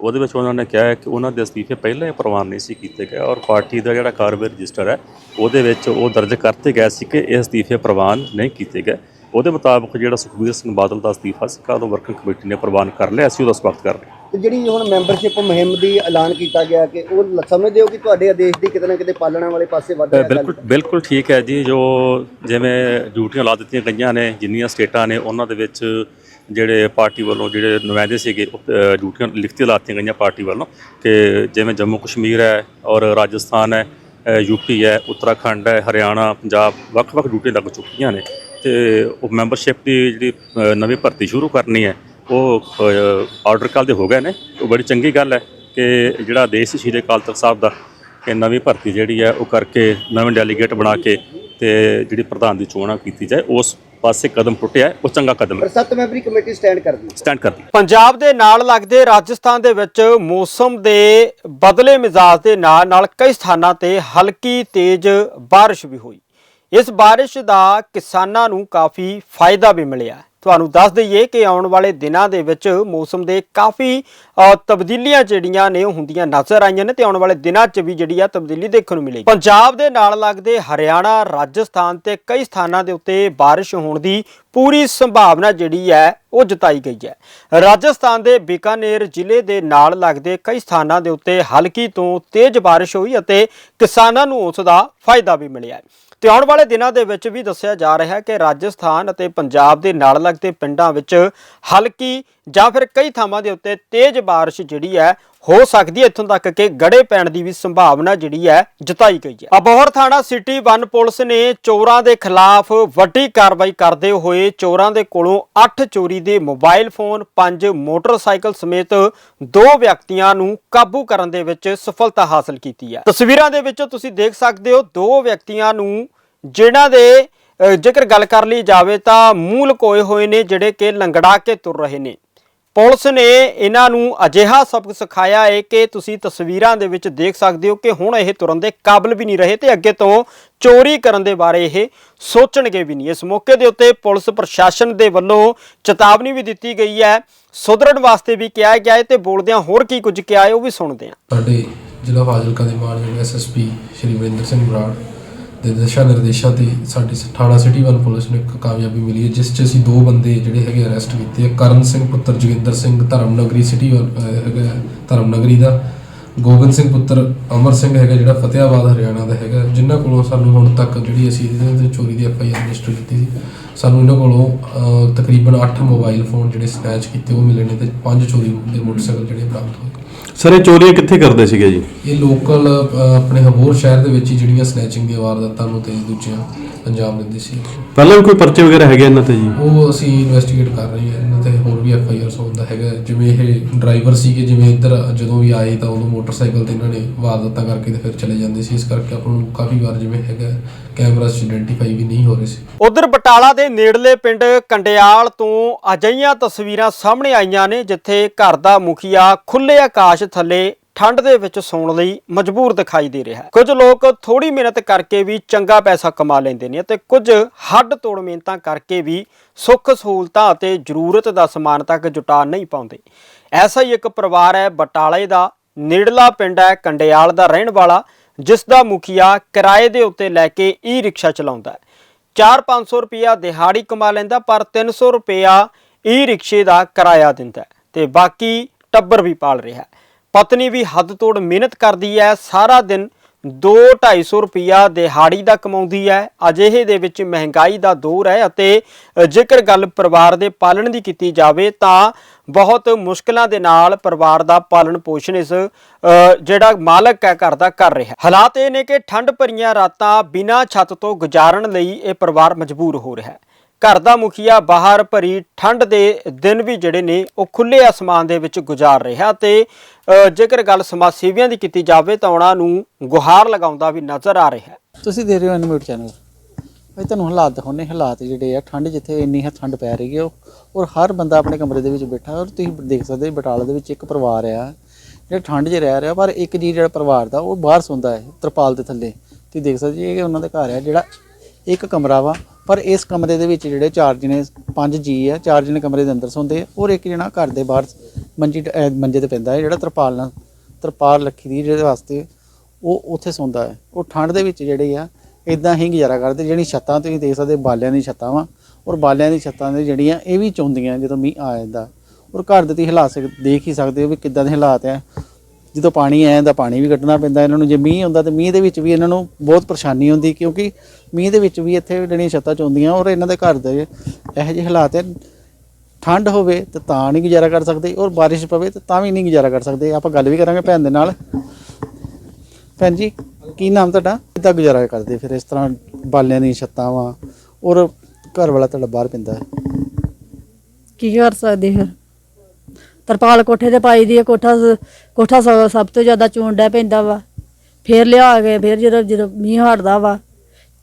ਉਹਦੇ ਵਿੱਚ ਉਹਨਾਂ ਨੇ ਕਿਹਾ ਹੈ ਕਿ ਉਹਨਾਂ ਦੇ ਅਸਤੀਫੇ ਪਹਿਲਾਂ ਹੀ ਪ੍ਰਵਾਨ ਨਹੀਂ ਸੀ ਕੀਤੇ ਗਏ ਔਰ ਪਾਰਟੀ ਦਾ ਜਿਹੜਾ ਕਾਰਵਾਈ ਰਜਿਸਟਰ ਹੈ ਉਹਦੇ ਵਿੱਚ ਉਹ ਦਰਜ ਕਰਤੇ ਗਏ ਸੀ ਕਿ ਇਹ ਅਸਤੀਫੇ ਪ੍ਰਵਾਨ ਨਹੀਂ ਕੀਤੇ ਗਏ। ਉਹਦੇ ਮੁਤਾਬਕ ਜਿਹੜਾ ਸੁਖਬੀਰ ਸਿੰਘ ਬਾਦਲ ਦਾ ਅਸਤੀਫਾ ਸੀ ਕੱਲ੍ਹ ਉਹ ਵਰਕਿੰਗ ਕਮੇਟੀ ਨੇ ਪ੍ਰਵਾਨ ਕਰ ਲਿਆ ਅਸੀਂ ਉਹਦਾ ਸਵਾਗਤ ਕਰ ਰਹੇ ਹਾਂ। ਤੇ ਜਿਹੜੀ ਹੁਣ ਮੈਂਬਰਸ਼ਿਪ ਮੁਹਿੰਮ ਦੀ ਐਲਾਨ ਕੀਤਾ ਗਿਆ ਕਿ ਉਹ ਸਮਝਦੇ ਹੋ ਕਿ ਤੁਹਾਡੇ ਆਦੇਸ਼ ਦੀ ਕਿਤੇ ਨਾ ਕਿਤੇ ਪਾਲਣਾ ਵਾਲੇ ਪਾਸੇ ਵੱਧ ਰਿਹਾ ਬਿਲਕੁਲ ਬਿਲਕੁਲ ਠੀਕ ਹੈ ਜੀ ਜੋ ਜਿਵੇਂ ਡਿਊਟੀਆਂ ਲਾ ਦਿੱਤੀਆਂ ਗਈਆਂ ਨੇ ਜਿੰਨੀਆਂ ਸਟੇਟਾਂ ਨੇ ਉਹਨਾਂ ਦੇ ਵਿੱਚ ਜਿਹੜੇ ਪਾਰਟੀ ਵੱਲੋਂ ਜਿਹੜੇ ਨੁਮਾਇੰਦੇ ਸੀਗੇ ਡਿਊਟੀਆਂ ਲਿਖਤੀ ਲਾਤੀਆਂ ਗਈਆਂ ਪਾਰਟੀ ਵੱਲੋਂ। ਕਿ ਜਿਵੇਂ ਜੰਮੂ ਕਸ਼ਮੀਰ ਹੈ ਔਰ ਰਾਜਸਥਾਨ ਹੈ ਯੂਪੀ ਹੈ ਉੱਤਰਾਖੰਡ ਹੈ ਹਰਿਆਣਾ ਪੰਜਾਬ ਵੱਖ-ਵੱਖ ਡਿਊਟੀਆਂ ਲੱਗ ਚੁੱਕੀਆਂ ਨੇ। ਤੇ ਉਹ ਮੈਂਬਰਸ਼ਿਪ ਦੀ ਜਿਹੜੀ ਨਵੀਂ ਭਰਤੀ ਸ਼ੁਰੂ ਕਰਨੀ ਹੈ ਉਹ ਆਰਡਰ ਕੱਲ੍ਹ ਦੇ ਹੋ ਗਏ ਨੇ। ਉਹ ਬੜੀ ਚੰਗੀ ਗੱਲ ਹੈ ਕਿ ਜਿਹੜਾ ਦੇਸ਼ ਸ਼੍ਰੀ ਅਕਾਲ ਤਖਤ ਸਾਹਿਬ ਦਾ ਕਿ ਨਵੀਂ ਭਰਤੀ ਜਿਹੜੀ ਹੈ ਉਹ ਕਰਕੇ ਨਵੇਂ ਡੈਲੀਗੇਟ ਬਣਾ ਕੇ ਤੇ ਜਿਹੜੀ ਪ੍ਰਧਾਨ ਦੀ ਚੋਣਾਂ ਕੀਤੀ ਜਾਏ ਉਸ ਪਾਸੇ ਕਦਮ ਟੁੱਟਿਆ ਹੈ, ਉਹ ਚੰਗਾ ਕਦਮ ਪਰ ਹੈ ਸੱਤ ਮੈਂਬਰੀ ਕਮੇਟੀ ਸਟੈਂਡ ਕਰਦੀ ਸਟੈਂਡ ਕਰਦੀ। ਪੰਜਾਬ ਦੇ ਨਾਲ ਲੱਗਦੇ ਰਾਜਸਥਾਨ ਦੇ ਵਿੱਚ ਮੌਸਮ ਦੇ ਬਦਲੇ ਮਿਜ਼ਾਜ ਦੇ ਨਾਲ ਨਾਲ ਕਈ ਸਥਾਨਾਂ ਤੇ ਹਲਕੀ ਤੇਜ਼ ਬਾਰਿਸ਼ ਵੀ ਹੋਈ। ਇਸ ਬਾਰਿਸ਼ ਦਾ ਕਿਸਾਨਾਂ ਨੂੰ ਕਾਫੀ ਫਾਇਦਾ ਵੀ ਮਿਲਿਆ। ਤੁਹਾਨੂੰ ਦੱਸ ਦਈਏ ਕਿ ਆਉਣ ਵਾਲੇ ਦਿਨਾਂ ਦੇ ਵਿੱਚ ਮੌਸਮ ਦੇ ਕਾਫੀ ਤਬਦੀਲੀਆਂ ਜਿਹੜੀਆਂ ਨੇ ਉਹ ਹੁੰਦੀਆਂ ਨਜ਼ਰ ਆਈਆਂ ਨੇ ਤੇ ਆਉਣ ਵਾਲੇ ਦਿਨਾਂ 'ਚ ਵੀ ਜਿਹੜੀ ਆ ਤਬਦੀਲੀ ਦੇਖਣ ਨੂੰ ਮਿਲੇਗੀ। ਪੰਜਾਬ ਦੇ ਨਾਲ ਲੱਗਦੇ ਹਰਿਆਣਾ, ਰਾਜਸਥਾਨ ਤੇ ਕਈ ਸਥਾਨਾਂ ਦੇ ਉੱਤੇ ਬਾਰਿਸ਼ ਹੋਣ ਦੀ ਪੂਰੀ ਸੰਭਾਵਨਾ ਜਿਹੜੀ ਹੈ ਉਹ ਜਤਾਈ ਗਈ ਹੈ। ਰਾਜਸਥਾਨ ਦੇ ਬੀਕਾਨੇਰ ਜ਼ਿਲ੍ਹੇ ਦੇ ਨਾਲ ਲੱਗਦੇ ਕਈ ਸਥਾਨਾਂ ਦੇ ਉੱਤੇ ਹਲਕੀ ਤੋਂ ਤੇਜ਼ ਬਾਰਿਸ਼ ਹੋਈ ਅਤੇ ਕਿਸਾਨਾਂ ਨੂੰ ਉਸ ਦਾ ਫਾਇਦਾ ਵੀ ਮਿਲਿਆ ਤੇ ਆਉਣ ਵਾਲੇ ਦਿਨਾਂ ਦੇ ਵਿੱਚ ਵੀ ਦੱਸਿਆ ਜਾ ਰਿਹਾ ਹੈ ਕਿ ਰਾਜਸਥਾਨ ਅਤੇ ਪੰਜਾਬ ਦੇ ਨਾਲ ਲੱਗਦੇ ਪਿੰਡਾਂ ਵਿੱਚ ਹਲਕੀ ਜਾਂ ਫਿਰ ਕਈ ਥਾਵਾਂ ਦੇ ਉੱਤੇ ਤੇਜ਼ ਬਾਰਿਸ਼ ਜਿਹੜੀ ਹੈ ਹੋ ਸਕਦੀ ਹੈ ਇੱਥੋਂ ਤੱਕ ਕਿ ਗੜੇ ਪੈਣ ਦੀ ਵੀ ਸੰਭਾਵਨਾ ਜਿਹੜੀ ਹੈ ਜਤਾਈ ਗਈ ਹੈ। ਅਬੋਹਰ ਥਾਣਾ ਸਿਟੀ 1 ਪੁਲਿਸ ਨੇ ਚੋਰਾਂ ਦੇ ਖਿਲਾਫ ਵੱਡੀ ਕਾਰਵਾਈ ਕਰਦੇ ਹੋਏ ਚੋਰਾਂ ਦੇ ਕੋਲੋਂ 8 ਚੋਰੀ ਦੇ ਮੋਬਾਈਲ ਫੋਨ 5 ਮੋਟਰਸਾਈਕਲ ਸਮੇਤ ਦੋ ਵਿਅਕਤੀਆਂ ਨੂੰ ਕਾਬੂ ਕਰਨ ਦੇ ਵਿੱਚ ਸਫਲਤਾ ਹਾਸਲ ਕੀਤੀ ਹੈ। ਤਸਵੀਰਾਂ ਦੇ ਵਿੱਚ ਤੁਸੀਂ ਦੇਖ ਸਕਦੇ ਹੋ ਦੋ ਵਿਅਕਤੀਆਂ ਨੂੰ ਜਿਨ੍ਹਾਂ ਦੇ ਜੇਕਰ ਗੱਲ ਕਰ ਲਈ ਜਾਵੇ ਤਾਂ ਮੂੰਹ ਲਕੋਏ ਹੋਏ ਨੇ ਜਿਹੜੇ ਕਿ ਲੰਗੜਾ ਕੇ ਤੁਰ ਰਹੇ ਨੇ। ਪੁਲਿਸ ਨੇ ਇਹਨਾਂ ਨੂੰ ਅਜਿਹਾ ਸਬਕ ਸਿਖਾਇਆ ਹੈ ਕਿ ਤੁਸੀਂ ਤਸਵੀਰਾਂ ਦੇ ਵਿੱਚ ਦੇਖ ਸਕਦੇ ਹੋ ਕਿ ਹੁਣ ਇਹ ਤੁਰਨ ਦੇ ਕਾਬਿਲ ਵੀ ਨਹੀਂ ਰਹੇ ਤੇ ਅੱਗੇ ਤੋਂ ਚੋਰੀ ਕਰਨ ਦੇ ਬਾਰੇ ਇਹ ਸੋਚਣਗੇ ਵੀ ਨਹੀਂ। ਇਸ ਮੌਕੇ ਦੇ ਉੱਤੇ ਪੁਲਿਸ ਪ੍ਰਸ਼ਾਸਨ ਦੇ ਵੱਲੋਂ ਚੇਤਾਵਨੀ ਵੀ ਦਿੱਤੀ ਗਈ ਹੈ। ਸੁਧਰਨ ਵਾਸਤੇ ਵੀ ਕਿਹਾ ਗਿਆ ਹੈ ਤੇ ਬੋਲਦਿਆਂ ਹੋਰ ਕੀ ਕੁਝ ਕਿਹਾ ਹੈ ਉਹ ਵੀ ਸੁਣਦੇ ਹਾਂ। ਸਾਡੇ ਜ਼ਿਲ੍ਹਾ ਫਾਜ਼ਿਲਕਾ ਦੇ ਮਾਨਯੋਗ ਐਸਐਸਪੀ ਸ਼੍ਰੀ ਵਰਿੰਦਰ ਸਿੰਘ ਬਰਾੜ ਦੇ ਦਿਸ਼ਾ ਨਿਰਦੇਸ਼ਾਂ ਤੇ ਸਾਡੀ ਸ- ਥਾਣਾ ਸਿਟੀ ਵੱਲ ਪੁਲਿਸ ਨੂੰ ਇੱਕ ਕਾਮਯਾਬੀ ਮਿਲੀ ਹੈ ਜਿਸ 'ਚ ਅਸੀਂ ਦੋ ਬੰਦੇ ਜਿਹੜੇ ਹੈਗੇ ਅਰੈਸਟ ਕੀਤੇ ਆ। ਕਰਨ ਸਿੰਘ ਪੁੱਤਰ ਜੋਗਿੰਦਰ ਸਿੰਘ ਧਰਮਨਗਰੀ ਸਿਟੀ ਵੱਲ ਅਹ, ਹੈਗਾ ਧਰਮਨਗਰੀ ਦਾ ਗੋਬਿੰਦ ਸਿੰਘ ਪੁੱਤਰ ਅਮਰ ਸਿੰਘ ਹੈਗਾ ਜਿਹੜਾ ਫਤਿਆਬਾਦ ਹਰਿਆਣਾ ਦਾ ਹੈਗਾ। ਜਿਨ੍ਹਾਂ ਕੋਲੋਂ ਸਾਨੂੰ ਹੁਣ ਤੱਕ ਜਿਹੜੀ ਅਸੀਂ ਇਹਦੇ ਤੇ ਚੋਰੀ ਦੀ ਐਫ ਆਈ ਆਰ ਰਜਿਸਟਰ ਕੀਤੀ ਸੀ ਸਾਨੂੰ ਇਹਨਾਂ ਕੋਲੋਂ ਤਕਰੀਬਨ 8 ਮੋਬਾਈਲ ਫੋਨ ਜਿਹੜੇ ਸਨੈਚ ਕੀਤੇ ਉਹ ਮਿਲੇ ਨੇ ਤੇ 5 ਚੋਰੀ ਦੇ ਮੋਟਰਸਾਈਕਲ ਜਿਹੜੇ ਬਰਾਮਦ ਹੋਏ। ਸਰ ਇਹ ਚੋਰੀਆਂ ਕਿੱਥੇ ਕਰਦੇ ਸੀਗੇ ਜੀ? ਇਹ ਲੋਕਲ ਆਪਣੇ ਹਬੋਰ ਸ਼ਹਿਰ ਦੇ ਵਿੱਚ ਹੀ ਜਿਹੜੀਆਂ ਸਨੈਚਿੰਗ ਦੀਆਂ ਵਾਰਦਾਤਾਂ ਨੂੰ ਤੇ ਦੂਜੀਆਂ ਅੰਜਾਮ ਦਿੰਦੇ ਸੀ। ਪਹਿਲਾਂ ਵੀ ਕੋਈ ਪਰਚੇ ਵਗੈਰਾ ਹੈਗੇ ਇਹਨਾਂ ਤੇ ਜੀ? ਉਹ ਅਸੀਂ ਇਨਵੈਸਟੀਗੇਟ ਕਰ ਰਹੇ ਹਾਂ ਇਹਨਾਂ ਤੇ ਵੀ ਐਫ ਆਈ ਆਰ ਹੋਣ ਹੈਗਾ। ਜਿਵੇਂ ਇਹ ਡਰਾਈਵਰ ਸੀਗੇ, ਜਿਵੇਂ ਇੱਧਰ ਜਦੋਂ ਵੀ ਆਏ ਤਾਂ ਉਦੋਂ ਮੋਟਰਸਾਈਕਲ ਤੇ ਇਹਨਾਂ ਨੇ ਵਾਰਦਾਤਾਂ ਕਰਕੇ ਤੇ ਫਿਰ ਚਲੇ ਜਾਂਦੇ ਸੀ। ਇਸ ਕਰਕੇ ਆਪਾਂ ਨੂੰ ਕਾਫੀ ਵਾਰ ਜਿਵੇਂ ਹੈਗਾ ਕੈਮਰਾ ਆਇਡੈਂਟੀਫਾਈ ਵੀ ਨਹੀਂ ਹੋ ਰਹੇ ਸੀ। ਉਧਰ ਬਟਾਲਾ ਦੇ ਨੇੜਲੇ ਪਿੰਡ ਕੰਡਿਆਲ ਤੋਂ ਅਜਈਆਂ ਤਸਵੀਰਾਂ ਸਾਹਮਣੇ ਆਈਆਂ ਨੇ, ਜਿੱਥੇ ਘਰ ਦਾ ਮੁਖੀਆ ਖੁੱਲੇ ਆਕਾਸ਼ ਥੱਲੇ ਠੰਡ ਦੇ ਵਿੱਚ ਸੌਣ ਲਈ ਮਜਬੂਰ ਦਿਖਾਈ ਦੇ ਰਿਹਾ ਹੈ। ਕੁਝ ਲੋਕ ਥੋੜੀ ਮਿਹਨਤ ਕਰਕੇ ਵੀ ਚੰਗਾ ਪੈਸਾ ਕਮਾ ਲੈਂਦੇ ਨੇ ਅਤੇ ਕੁਝ ਹੱਡ ਤੋੜ ਮਿਹਨਤਾਂ ਕਰਕੇ ਵੀ ਸੁੱਖ ਸਹੂਲਤਾਂ ਅਤੇ ਜ਼ਰੂਰਤ ਦਾ ਸਮਾਨ ਤੱਕ ਜੁਟਾ ਨਹੀਂ ਪਾਉਂਦੇ। ਐਸਾ ਹੀ ਇੱਕ ਪਰਿਵਾਰ ਹੈ, ਬਟਾਲੇ ਦਾ ਨੇੜਲਾ ਪਿੰਡ ਹੈ, ਕੰਡਿਆਲ ਦਾ ਰਹਿਣ ਵਾਲਾ, ਜਿਸ ਦਾ ਮੁਖੀਆ ਕਿਰਾਏ ਦੇ ਉੱਤੇ ਲੈ ਕੇ ਈ ਰਿਕਸ਼ਾ ਚਲਾਉਂਦਾ ਹੈ। 4-500 ਰੁਪਿਆ ਦਿਹਾੜੀ ਕਮਾ ਲੈਂਦਾ, ਪਰ 300 ਰੁਪਿਆ ਈ ਰਿਕਸ਼ੇ ਦਾ ਕਿਰਾਇਆ ਦਿੰਦਾ ਹੈ ਤੇ ਬਾਕੀ ਟੱਬਰ ਵੀ ਪਾਲ ਰਿਹਾ ਹੈ। ਪਤਨੀ ਵੀ ਹੱਦ ਤੋੜ ਮਿਹਨਤ ਕਰਦੀ ਹੈ, ਸਾਰਾ ਦਿਨ 2-250 ਰੁਪਿਆ ਦਿਹਾੜੀ ਦਾ ਕਮਾਉਂਦੀ ਹੈ। ਅਜਿਹੇ ਦੇ ਵਿੱਚ ਮਹਿੰਗਾਈ ਦਾ ਦੌਰ ਹੈ ਅਤੇ ਜੇਕਰ ਗੱਲ ਪਰਿਵਾਰ ਦੇ ਪਾਲਣ ਦੀ ਕੀਤੀ ਜਾਵੇ ਤਾਂ ਬਹੁਤ ਮੁਸ਼ਕਲਾਂ ਦੇ ਨਾਲ ਪਰਿਵਾਰ ਦਾ ਪਾਲਣ ਪੋਸ਼ਣ ਇਸ ਜਿਹੜਾ ਮਾਲਕ ਹੈ, ਘਰ ਦਾ ਕਰ ਰਿਹਾ ਹਾਲਾਤ ਇਹ ਨੇ ਕਿ ਠੰਡ ਭਰੀਆਂ ਰਾਤਾਂ ਬਿਨਾਂ ਛੱਤ ਤੋਂ ਗੁਜ਼ਾਰਨ ਲਈ ਇਹ ਪਰਿਵਾਰ ਮਜਬੂਰ ਹੋ ਰਿਹਾ ਹੈ। ਘਰ ਦਾ ਮੁਖੀਆ ਬਾਹਰ ਭਰੀ ਠੰਡ ਦੇ ਦਿਨ ਵੀ ਜਿਹੜੇ ਨੇ, ਉਹ ਖੁੱਲੇ ਅਸਮਾਨ ਦੇ ਵਿੱਚ ਗੁਜ਼ਾਰ ਰਿਹਾ ਤੇ ਜੇਕਰ ਗੱਲ ਸਮਾਜ ਸੇਵੀਆਂ ਦੀ ਕੀਤੀ ਜਾਵੇ ਤਾਂ ਉਹਨਾਂ ਨੂੰ ਗੁਹਾਰ ਲਗਾਉਂਦਾ ਵੀ ਨਜ਼ਰ ਆ ਰਿਹਾ ਤੁਸੀਂ ਦੇਖ ਰਹੇ ਹੋ ਐਨੀਮੇਟ ਚੈਨਲ ਭਾਈ ਤੁਹਾਨੂੰ ਹਾਲਾਤ ਦਿਖਾਉਂਦੇ ਹਾਲਾਤ ਜਿਹੜੇ ਆ, ਠੰਡ ਜਿੱਥੇ ਇੰਨੀ ਹੈ, ਠੰਡ ਪੈ ਰਹੀ ਹੈ। ਉਹ- ਔਰ ਹਰ ਬੰਦਾ ਆਪਣੇ ਕਮਰੇ ਦੇ ਵਿੱਚ ਬੈਠਾ ਔਰ ਤੁਸੀਂ ਦੇਖ ਸਕਦੇ ਬਟਾਲਾ ਦੇ ਵਿੱਚ ਇੱਕ ਪਰਿਵਾਰ ਆ, ਜਿਹੜਾ ਠੰਡ 'ਚ ਰਹਿ ਰਿਹਾ, ਪਰ ਇੱਕ ਜੀ ਜਿਹੜਾ ਪਰਿਵਾਰ ਦਾ, ਉਹ ਬਾਹਰ ਸੌਂਦਾ ਹੈ, ਤਰਪਾਲ ਦੇ ਥੱਲੇ। ਤੁਸੀਂ ਦੇਖ ਸਕਦੇ ਜੀ ਇਹ ਉਹਨਾਂ ਦਾ ਘਰ ਹੈ ਜਿਹੜਾ ਇੱਕ ਕਮਰਾ ਵਾ ਪਰ ਇਸ ਕਮਰੇ ਦੇ ਵਿੱਚ ਜਿਹੜੇ ਚਾਰ ਜਣੇ ਪੰਜ ਜੀ ਆ ਚਾਰ ਜਣੇ ਕਮਰੇ ਦੇ ਅੰਦਰ ਸੌਂਦੇ ਆ, ਔਰ ਇੱਕ ਜਣਾ ਘਰ ਦੇ ਬਾਹਰ ਮੰਜੀ ਟ- ਅਹ ਮੰਜੇ ਤੇ ਪੈਂਦਾ ਹੈ, ਜਿਹੜਾ ਤਰਪਾਲ ਨਾਲ, ਤਰਪਾਲ ਰੱਖੀ ਦੀ ਜਿਹਦੇ ਵਾਸਤੇ ਉਹ ਉੱਥੇ ਸੌਂਦਾ ਹੈ। ਉਹ ਠੰਡ ਦੇ ਵਿੱਚ ਜਿਹੜੇ ਆ ਇਦਾਂ ਹੀ ਗੁਜ਼ਾਰਾ ਕਰਦੇ ਜਿਹੜੀ ਛੱਤਾਂ ਤੁਸੀਂ ਦੇਖ ਸਕਦੇ ਬਾਲਿਆਂ ਦੀ ਛੱਤਾਂ ਵਾ, ਔਰ ਬਾਲਿਆਂ ਦੀ ਛੱਤਾਂ ਦੇ ਜਿਹੜੀਆਂ ਇਹ ਵੀ ਚੌਂਦੀਆਂ ਜਦੋਂ ਮੀਂਹ ਆ ਜਾਂਦਾ। ਔਰ ਘਰ ਦੇ ਤੁਸੀਂ ਹਾਲਾਤ ਸਕ- ਦੇਖ ਹੀ ਸਕਦੇ ਹੋ ਵੀ ਕਿੱਦਾਂ ਦੇ ਹਾਲਾਤ ਆ। ਜਦੋਂ ਪਾਣੀ ਆ ਜਾਂਦਾ ਪਾਣੀ ਵੀ ਕੱਢਣਾ ਪੈਂਦਾ ਇਹਨਾਂ ਨੂੰ। ਜੇ ਮੀਂਹ ਹੁੰਦਾ ਤੇ ਮੀਂਹ ਦੇ ਵਿੱਚ ਵੀ ਇਹਨਾਂ ਨੂੰ ਬਹੁਤ ਪਰੇਸ਼ਾਨੀ ਹੁੰਦੀ ਕਿਉਂਕਿ ਮੀਂਹ ਦੇ ਵਿੱਚ ਵੀ ਇੱਥੇ ਜਿਹੜੀਆਂ ਛੱਤਾਂ ਚੌਂਦੀਆਂ ਔਰ ਇਹਨਾਂ ਦੇ ਘਰ ਦੇ ਇਹੋ ਜਿਹੇ ਹਾਲਾਤ ਹੈ। ਠੰਡ ਹੋਵੇ ਤੇ ਤਾਂ ਨਹੀਂ ਗੁਜ਼ਾਰਾ ਕਰ ਸਕਦੇ ਔਰ ਬਾਰਿਸ਼ ਪਵੇ ਤੇ ਤਾਂ ਵੀ ਨਹੀਂ ਗੁਜ਼ਾਰਾ ਕਰ ਸਕਦੇ। ਆਪਾਂ ਗੱਲ ਵੀ ਕਰਾਂਗੇ ਭੈਣ ਦੇ ਨਾਲ। ਭੈਣ ਜੀ, ਕੀ ਨਾਮ ਤੁਹਾਡਾ? ਕਿੱਦਾਂ ਗੁਜ਼ਾਰਾ ਕਰਦੇ ਫਿਰ ਇਸ ਤਰ੍ਹਾਂ ਬਾਲਿਆਂ ਦੀਆਂ ਛੱਤਾਂ ਵਾ ਔਰ ਘਰ ਵਾਲਾ ਤੁਹਾਡਾ ਬਾਹਰ ਪੈਂਦਾ ਕੀ ਕਰ ਸਕਦੇ ਫਿਰ? ਤਰਪਾਲ ਕੋਠੇ ਤੇ ਪਾਈ ਦੀ ਹੈ ਕੋਠਾ ਕੋਠਾ ਸਭ ਤੋਂ ਜ਼ਿਆਦਾ ਚੂੰਡਾ ਪੈਂਦਾ ਵਾ। ਫੇਰ ਲਿਆ ਕੇ ਫੇਰ ਜਦੋਂ ਜਦੋਂ ਮੀਂਹ ਹਟਦਾ ਵਾ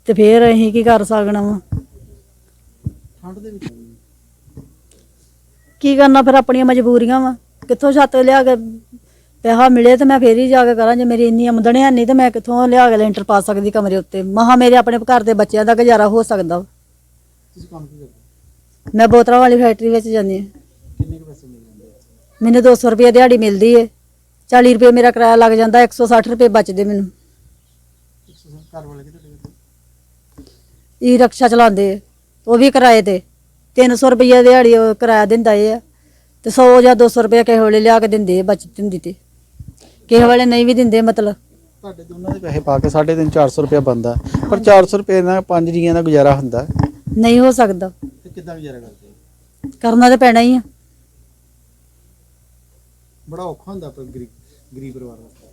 ਤੇ ਫੇਰ ਅਸੀਂ ਕੀ ਕਰ ਸਕਣਾ ਵਾ? ਠੰਡ ਦੇ ਵਿੱਚ ਕੀ ਕਰਨਾ ਫਿਰ ਆਪਣੀਆਂ ਮਜਬੂਰੀਆਂ ਵਾ? ਕਿੱਥੋਂ ਛੱਤ ਲਿਆ ਕੇ ਪੈਸਾ ਮਿਲੇ ਤੇ ਮੈਂ ਫੇਰ ਹੀ ਜਾ ਕੇ ਕਰਾਂ ਜੇ ਮੇਰੀ ਇੰਨੀ ਆਮਦਨ ਹੈ ਨਹੀਂ ਤੇ ਮੈਂ ਕਿੱਥੋਂ ਲਿਆ ਕੇ ਲੈਂਟਰ ਪਾ ਸਕਦੀ ਕਮਰੇ ਉੱਤੇ? ਮਹਾ ਮੇਰੇ ਆਪਣੇ ਘਰ ਦੇ ਬੱਚਿਆਂ ਦਾ ਗੁਜ਼ਾਰਾ ਹੋ ਸਕਦਾ ਵਾ। ਤੁਸੀਂ ਕੰਮ ਕੀ ਕਰਦੇ? ਮੈਂ ਬੋਤਲਾਂ ਵਾਲੀ ਫੈਕਟਰੀ ਵਿੱਚ ਜਾਂਦੀ ਹਾਂ ਕਿੰਨੇ ਕੁ ਪੈਸੇ ਮਿਲ ਜਾਂਦੇ ਆ ਮੈਨੂੰ 200 ਰੁਪਏ ਦਿਹਾੜੀ ਮਿਲਦੀ ਏ। 40 ਰੁਪਏ ਮੇਰਾ ਕਿਰਾਇਆ ਲੱਗ ਜਾਂਦਾ 160 ਰੁਪਏ ਬਚਦੇ ਮੈਨੂੰ। ਘਰ ਵਾਲੇ ਕਿਤੇ ਈ ਰਕਸ਼ਾ ਚਲਾਉਂਦੇ ਆ, ਉਹ ਵੀ ਕਿਰਾਏ ਤੇ। 300 ਰੁਪਏ ਦਿਹਾੜੀ ਉਹ ਕਿਰਾਇਆ ਦਿੰਦਾ ਏ ਆ। ਤੇ 100 ਜਾਂ 200 ਰੁਪਏ ਕਿਸੇ ਵੇਲੇ ਲਿਆ ਕੇ ਦਿੰਦੇ ਆ ਬਚਤ ਹੁੰਦੀ ਤੇ। ਕਿਸੇ ਵੇਲੇ ਨਹੀਂ ਵੀ ਦਿੰਦੇ ਮਤਲਬ। ਤੁਹਾਡੇ ਦੋਨਾਂ ਦੇ ਪੈਸੇ ਪਾ ਕੇ 350 400 ਰੁਪਏ ਬੰਦਾ ਪਰ 400 ਰੁਪਏ ਨਾਲ ਪੰਜ ਜੀਆਂ ਦਾ ਗੁਜ਼ਾਰਾ ਹੁੰਦਾ। ਨਹੀਂ ਹੋ ਸਕਦਾ। ਤੇ ਕਿੱਦਾਂ ਗੁਜ਼ਾਰਾ ਕਰਦੇ? ਕਰਨਾ ਤੇ ਪੈਣਾ ਹੀ ਆ। ਬੜਾ ਔਖਾ ਹੁੰਦਾ ਪਰ ਗਰੀਬ ਗਰੀਬ ਪਰਿਵਾਰ ਵਾਸਤੇ।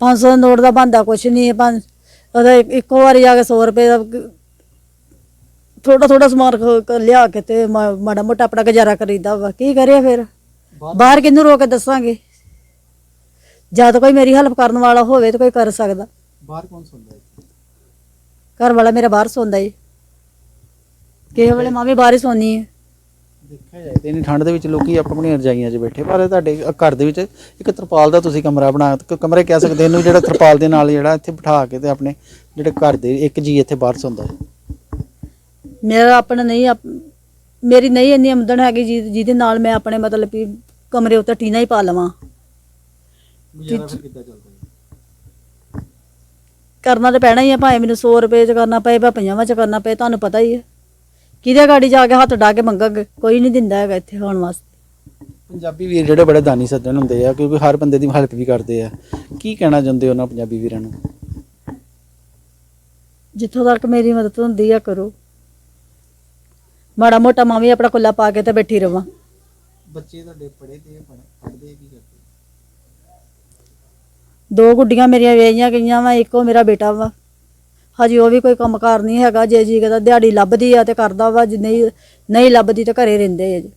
500 ਦਾ ਨੋਟ ਦਾ ਬੰਦਾ ਕੁਛ ਨਹੀਂ ਹੈ ਪੰਜ ਉਹਦਾ ਇੱਕ- ਇੱਕੋ ਵਾਰੀ ਜਾ ਕੇ 100 ਰੁਪਏ ਦਾ ਥੋੜਾ ਥੋੜਾ ਸਮਾਨ ਖ- ਲਿਆ ਕੇ ਤੇ ਮਾ- ਮਾੜਾ ਮੋਟਾ ਆਪਣਾ ਗੁਜ਼ਾਰਾ ਕਰੀਦਾ ਵਾ। ਕੀ ਕਰਿਆ ਫਿਰ? ਬਾਹਰ ਕਿਹਨੂੰ ਰੋ ਕੇ ਦੱਸਾਂਗੇ? ਜਦ ਕੋਈ ਮੇਰੀ ਹੈਲਪ ਕਰਨ ਵਾਲਾ ਹੋਵੇ ਤਾਂ ਕੋਈ ਕਰ ਸਕਦਾ। ਬਾਹਰ ਕੌਣ ਸੁਣਦਾ ਹੈ? ਘਰ ਵਾਲਾ ਮੇਰਾ ਬਾਹਰ ਸੌਂਦਾ ਏ। ਕਿਸੇ ਵੇਲੇ ਮਾਂ ਵੀ ਬਾਹਰ ਹੀ ਸੌਂਦੀ ਹੈ ਦੇਖਿਆ ਜਾਏ ਤੇ ਇੰਨੀ ਠੰਡ ਦੇ ਵਿੱਚ ਲੋਕੀ ਆਪਣੀਆਂ ਰਜਾਈਆਂ 'ਚ ਬੈਠੇ ਪਰ ਤੁਹਾਡੇ ਘਰ ਦੇ ਵਿੱਚ ਇੱਕ ਤਰਪਾਲ ਦਾ ਤੁਸੀਂ ਕਮਰਾ ਬਣਾ ਕ- ਕਮਰੇ ਕਹਿ ਸਕਦੇ ਇਹਨੂੰ ਜਿਹੜਾ ਤਰਪਾਲ ਦੇ ਨਾਲ ਜਿਹੜਾ ਇੱਥੇ ਬਿਠਾ ਕੇ ਤੇ ਆਪਣੇ ਜਿਹੜੇ ਘਰ ਦੇ ਇੱਕ ਜੀ ਇੱਥੇ ਬਾਹਰ ਸੌਂਦਾ ਹੈ। ਮੇਰਾ ਆਪਣਾ ਨਹੀਂ ਮੇਰੀ ਨਹੀਂ ਇੰਨੀ ਆਮਦਨ ਹੈਗੀ ਜਿਹਦੇ ਨਾਲ ਮੈਂ ਆਪਣੇ ਮਤਲਬ ਵੀ ਕਮਰੇ ਉੱਤੇ ਟੀਨਾ ਹੀ ਪਾ ਲਵਾਂ। ਕਰਨਾ ਤੇ ਪੈਣਾ ਹੀ ਆ ਭਾਵੇਂ ਮੈਨੂੰ 100 ਰੁਪਏ ਚ ਕਰਨਾ ਪਏ ਭਾਵੇਂ 50 ਚ ਕਰਨਾ ਪਏ ਤੁਹਾਨੂੰ ਪਤਾ ਹੀ ਹੈ ਕਿਹਦੇ ਗਾੜੀ ਜਾ ਕੇ ਹੱਥ ਡਾ ਕੇ ਮੰਗਾਂਗੇ ਕੋਈ ਨਹੀਂ ਦਿੰਦਾ ਹੈਗਾ ਇੱਥੇ ਹੋਣ ਵਾਸਤੇ। ਪੰਜਾਬੀ ਵੀਰ ਜਿਹੜੇ ਬੜੇ ਦਾਨੀ ਸੱਜਣ ਹੁੰਦੇ ਆ ਕਿਉਂਕਿ ਹਰ ਬੰਦੇ ਦੀ ਹੈਲਪ ਵੀ ਕਰਦੇ ਆ। ਕੀ ਕਹਿਣਾ ਚਾਹੁੰਦੇ ਹੋ ਉਹਨਾਂ ਪੰਜਾਬੀ ਵੀਰਾਂ ਨੂੰ? ਜਿੱਥੋਂ ਤੱਕ ਮੇਰੀ ਮਦਦ ਹੁੰਦੀ ਆ ਕਰੋ। ਮਾੜਾ ਮੋਟਾ ਮਾਂ ਵੀ ਆਪਣਾ ਕੁੱਲਾ ਪਾ ਕੇ ਤੇ ਬੈਠੀ ਰਵਾਂ। ਬੱਚੇ ਤੁਹਾਡੇ ਪੜੇ ਤੇ ਪੜਦੇ ਕੀ ਕਰਦੇ। ਦੋ ਗੁੱਡੀਆਂ ਮੇਰੀਆਂ ਵੇਈਆਂ ਗਈਆਂ ਵਾ ਇੱਕੋ ਮੇਰਾ ਬੇਟਾ ਵਾ। ਹਜੇ ਉਹ ਵੀ ਕੋਈ ਕੰਮਕਾਰ ਨਹੀਂ ਹੈਗਾ ਜੇ ਜੀ ਕਹਿੰਦਾ ਦਿਹਾੜੀ ਲੱਭਦੀ ਆ ਤੇ ਕਰਦਾ ਵਾ ਜੇ ਨਹੀਂ ਨਹੀਂ ਲੱਭਦੀ ਤੇ ਘਰੇ ਰਹਿੰਦੇ ਆ ਜੀ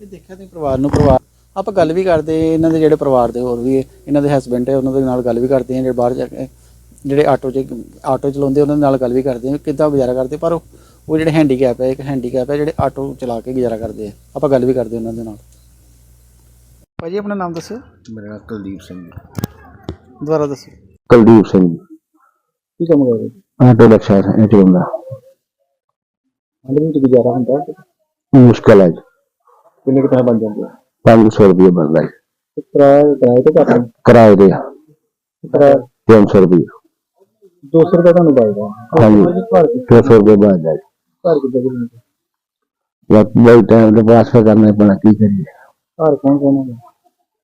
ਇਹ ਦੇਖਿਆ ਤੇ ਪਰਿਵਾਰ ਨੂੰ ਪਰਿਵਾਰ ਆਪਾਂ ਗੱਲ ਵੀ ਕਰਦੇ ਇਹਨਾਂ ਦੇ ਜਿਹੜੇ ਪਰਿਵਾਰ ਦੇ ਹੋਰ ਵੀ ਇਹਨਾਂ ਦੇ ਹਸਬੰਡ ਹੈ ਉਹਨਾਂ ਦੇ ਨਾਲ ਗੱਲ ਵੀ ਕਰਦੇ ਆ ਜਿਹੜੇ ਬਾਹਰ ਜਾ ਕੇ ਜਿਹੜੇ ਆਟੋ 'ਚ ਆਟੋ ਚਲਾਉਂਦੇ ਉਹਨਾਂ ਦੇ ਨਾਲ ਗੱਲ ਵੀ ਕਰਦੇ ਆ ਕਿੱਦਾਂ ਗੁਜ਼ਾਰਾ ਕਰਦੇ ਪਰ ਉਹ ਜਿਹੜੇ ਹੈਂਡੀਕੈਪ ਹੈ ਇੱਕ ਹੈਂਡੀਕੈਪ ਹੈ ਜਿਹੜੇ ਆਟੋ ਚਲਾ ਕੇ ਗੁਜ਼ਾਰਾ ਕਰਦੇ ਆ ਆਪਾਂ ਗੱਲ ਵੀ ਕਰਦੇ ਉਹਨਾਂ ਦੇ ਨਾਲ ਭਾਜੀ ਆਪਣਾ ਨਾਮ ਦੱਸੋ ਮੇਰਾ ਨਾਮ ਕੁਲਦੀਪ ਸਿੰਘ ਜੀ। ਦੁਬਾਰਾ ਦੱਸੋ ਕੁਲਦੀਪ ਸਿੰਘ। ਕੀ ਕੰਮ ਕਰਦੇ? ਆਟੋ ਰਿਕਸ਼ਾ ਇਹ ਚਲਾਉਂਦਾ ਹਾਲੇ ਵੀ ਗੁਜ਼ਾਰਾ ਹੁੰਦਾ ਮੁਸ਼ਕਲ ਹੈ ਜੀ। ਕਿੰਨੇ ਕੁ ਪੈਸੇ ਬਣ ਜਾਂਦੇ ਆ? 500 ਰੁਪਏ ਬਣਦਾ ਜੀ। ਕਿਰਾਏ ਕਿਰਾਏ ਤੋਂ ਘੱਟ ਕਿਰਾਏ ਦੇ ਕਿਰਾਇਆ 300 ਰੁਪਏ। 200 ਰੁਪਏ ਤੁਹਾਨੂੰ ਬਚਦਾ ਹਾਂਜੀ। ਘਰ 300 ਰੁਪਏ ਬਣਦਾ ਜੀ। ਘਰ ਕਿੱਦਾਂ ਦੇ ਬਸ ਬਹੁਤ ਟਾਈਮ ਦੇ ਪਾਸ ਕਰਨਾ ਪੈਣਾ ਕੀ ਕਰੀਏ। ਘਰ ਕੌਣ ਕੌਣ ਹੈ?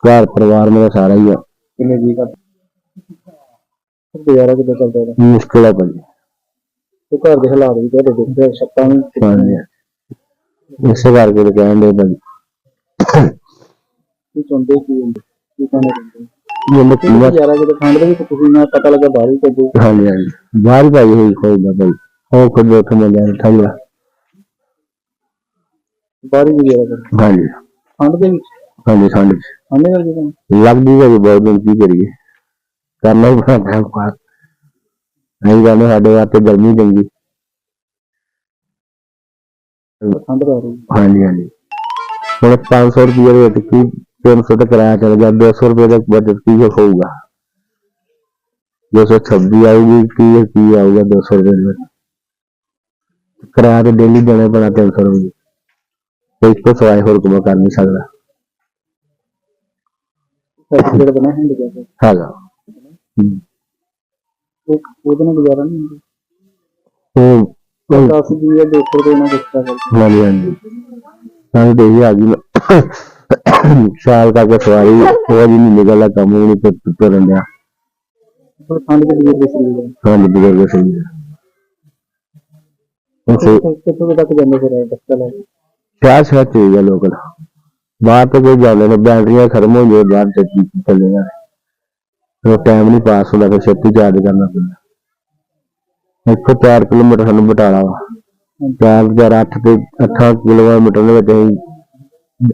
ਘਰ ਪਰਿਵਾਰ ਮੇਰਾ ਸਾਰਾ ਹੀ ਆ। ਕਿੰਨੇ ਜੀ ਘਰ? ਗੁਜ਼ਾਰਾ ਕਿੱਦਾਂ ਚੱਲਦਾ ਇਹਦਾ ਮੁਸ਼ਕਿਲ ਹੈ ਭਾਜੀ। ਤੇ ਘਰ ਦੇ ਹਾਲਾਤ ਵੀ ਤੁਹਾਡੇ ਦੇਖਦੇ ਛੱਤਾਂ ਵੀ ਹਾਂਜੀ। ਇਸੇ ਕਰਕੇ ਤਾਂ ਕਹਿਣ ਦੇ ਭਾਜੀ। ਕੀ ਚਾਹੁੰਦੇ ਕੀ ਹੁੰਦੇ ਕੀ ਕਹਿਣਾ ਚਾਹੁੰਦੇ ਇਹ ਕੀ ਮਕੀਨਾ ਗੁਜ਼ਾਰਾ ਜਦੋਂ ਠੰਡ ਦੇ ਵਿੱਚ ਤੁਸੀਂ ਨਾ ਪਤਾ ਲੱਗਾ ਬਾਹਰ ਹੀ ਕੱਢੋ। ਹਾਂਜੀ ਹਾਂਜੀ। ਬਾਹਰ ਹੀ ਭਾਈ ਹੋਈ ਹੋਈਦਾ ਭਾਈ ਉਹ ਖੁਦ ਉੱਥੇ ਮਿਲਿਆ ਠੰਡਾ ਬਾਹਰ ਹੀ ਗੁਜ਼ਾਰਾ ਕਰੋ। ਹਾਂਜੀ। ਠੰਡ ਦੇ ਵਿੱਚ? ਹਾਂਜੀ ਠੰਡ ਚ। ਠੰਡ ਦੇ ਵਿੱਚ ਤੁਹਾਨੂੰ ਲੱਗਦੀ ਹੈ ਜੀ ਬਹੁਤ ਦਿਨ ਕੀ ਕਰੀਏ। ਕਰਨਾ ਹੀ ਪੈਣਾ ਟਾਈਮ ਪਾਸ ਨਹੀਂ ਕਹਿੰਦੇ ਸਾਡੇ ਵਾਸਤੇ ਗਰਮੀ ਚੰਗੀ। ਠੰਡ ਰਹੀ ਹਾਂਜੀ ਹਾਂਜੀ। ਹੁਣ 500 ਰੁਪਏ ਦੇ ਵਿੱਚ ਕੀ 300 ਦਾ ਕਿਰਾਇਆ ਚੱਲ ਗਿਆ 200 ਰੁਪਏ ਦਾ ਬਜਟ ਕੀ ਹੋਊਗਾ? 226 ਆਊਗੀ ਕੀ ਕੀ ਆਊਗਾ 200 ਰੁਪਏ ਦੇ ਕਿਰਾਇਆ ਤੇ ਡੇਲੀ ਦੇਣਾ ਪੈਣਾ 300 ਰੁਪਏ ਇਸ ਤੋਂ ਸਿਵਾਏ ਹੋਰ ਕੋਈ ਕਰ ਨਹੀਂ ਸਕਦਾ। ਸਰਟੀਫਿਕੇਟ ਬਣਾ ਹੈਗਾ। ਉਹਦੇ ਨਾਲ ਗੁਜ਼ਾਰਾ ਨਹੀਂ ਹੁੰਦਾ ਉਹ ਉਹ- 10 ਦੀ ਜਾਂ 200 ਰੁਪਏ ਨਾਲ ਕਿਸ਼ਤਾ ਕਰਦੇ ਹਾਂਜੀ ਹਾਂਜੀ ਸਾਨੂੰ ਤੇ ਇਹ ਆ ਗਈ ਸਾਲ ਤੱਕ ਸਵਾਰੀ ਉਹ ਜੀ ਨਹੀਂ ਨਿਕਲਦਾ ਕੰਮ ਵੀ ਨਹੀਂ ਤੁਰਨ ਡਿਆ ਪਰ ਠੰਡ ਦੇ ਵਿੱਚ ਦੇ ਸਰੀਰ ਦਾ ਹਾਂਜੀ ਬਜ਼ੁਰਗ ਸਹੀ ਹੈ ਹੁਣ ਸੇ ਕਿੱਥੋਂ ਤੱਕ ਜਾਂਦੇ ਫਿਰ ਦੱਸਦਾ ਲੈ ਕੇ? ਸ਼ਹਿਰ ਸ਼ਹਿਰ ਚ ਹੀ ਆ ਲੋਕਲ ਬਾਹਰ ਤੋਂ ਕੋਈ ਜਾਂਦੇ ਨੇ ਬੈਟਰੀਆਂ ਖਤਮ ਹੋ ਗਈਆਂ ਬਾਹਰ ਚ ਕੀ ਚੱਲੇ ਆ ਉਹ ਟਾਈਮ ਨਹੀਂ ਪਾਸ ਹੁੰਦਾ ਫਿਰ ਛੇਤੀ ਚਾਰਜ ਕਰਨਾ ਪੈਂਦਾ। ਇੱਥੋਂ 4 ਕਿਲੋਮੀਟਰ ਸਾਨੂੰ ਬਟਾਲਾ ਵਾ। 4008 ਤੇ 8 ਕਿਲੋਮੀਟਰ ਦੇ ਵਿੱਚ ਅਸੀਂ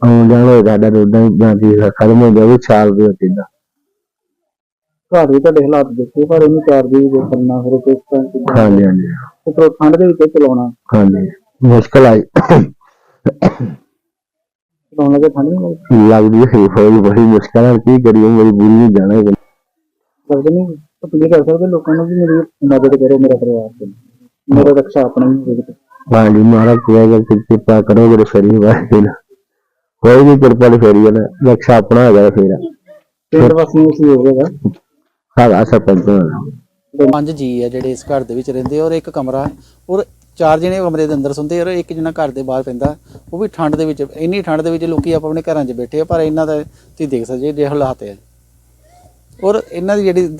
ਆਉਣ ਜਾਣ ਹੋਏ ਸਾਡਾ ਹੀ ਜਾਂਦੀ ਖਤਮ ਹੋ ਗਿਆ ਵੀ ਸਾਲ ਦੇ ਵਿੱਚ ਏਦਾਂ ਘਰ ਵੀ ਤੁਹਾਡੇ ਹਾਲਾਤ ਦੇਖੇ ਪਰ ਇਹਨੂੰ ਚਾਰ ਦੀ ਜੋ ਕਰਨਾ ਫਿਰ ਕੋਈ ਤਰ੍ਹਾਂ ਦੀ ਹਾਂਜੀ ਹਾਂਜੀ। ਤੇ ਫਿਰ ਠੰਡ ਦੇ ਵਿੱਚ ਚਲਾਉਣਾ। ਹਾਂਜੀ ਮੁਸ਼ਕਲ ਆਈ ਚਲਾਉਣ ਲੱਗੇ ਠੰਡ ਨਹੀਂ ਲੱਗਦੀ ਹੈ ਹੋਈ ਬੜੀ ਮੁਸ਼ਕਲ ਹੈ ਕੀ ਕਰੀਏ ਮੇਰੀ ਬੁਰੀ ਨਹੀਂ ਜਾਣਾ ਲੱਗਦਾ ਨਹੀਂ ਅਪੀਲ ਕਰ ਸਕਦੇ ਲੋਕਾਂ ਨੂੰ ਵੀ ਮੇਰੀ ਮਦਦ ਕਰੋ ਮੇਰਾ ਪਰਿਵਾਰ ਦੇ ਮੇਰਾ ਰੱਖਿਆ ਆਪਣਾ ਹੀ ਹੋਵੇ। ਹਾਂਜੀ ਮਹਾਰਾਜ ਕਹੇਗਾ ਕਿ ਕਿਰਪਾ ਕਰੋਗੇ ਤੇ ਫੇਰੀ ਵਾਹਿਗੁਰੂ ਕੋਈ ਵੀ ਕਿਰਪਾ ਨਹੀਂ ਫੇਰੀ ਨਾ ਰਕਸ਼ਾ ਆਪਣਾ ਹੈਗਾ ਫੇਰ। ਪਿੰਡ ਵਾਸੀਆਂ ਨੂੰ ਸਹਿਯੋਗ ਹੈਗਾ ਸਰਪੰਚ ਹੋਣਾ ਪੰਜ ਜੀ ਆ ਜਿਹੜੇ ਇਸ ਘਰ ਦੇ ਵਿੱਚ ਰਹਿੰਦੇ ਔਰ ਇੱਕ ਕਮਰਾ ਔਰ ਚਾਰ ਜਣੇ ਕਮਰੇ ਦੇ ਅੰਦਰ ਸੌਂਦੇ ਔਰ ਇੱਕ ਜਣਾ ਘਰ ਦੇ ਬਾਹਰ ਪੈਂਦਾ। ਉਹ ਵੀ ਠੰਡ ਦੇ ਵਿੱਚ ਇੰਨੀ ਠੰਡ ਦੇ ਵਿੱਚ ਲੋਕੀ ਆਪ ਆਪਣੇ ਘਰਾਂ 'ਚ ਬੈਠੇ ਆ ਪਰ ਇਹਨਾਂ ਦਾ ਤੁਸੀਂ ਦੇਖ ਸਕਦੇ ਜੇ ਹਾਲਾਤ ਹੈ ਔਰ ਇਹਨਾਂ ਦੀ ਜਿਹੜੀ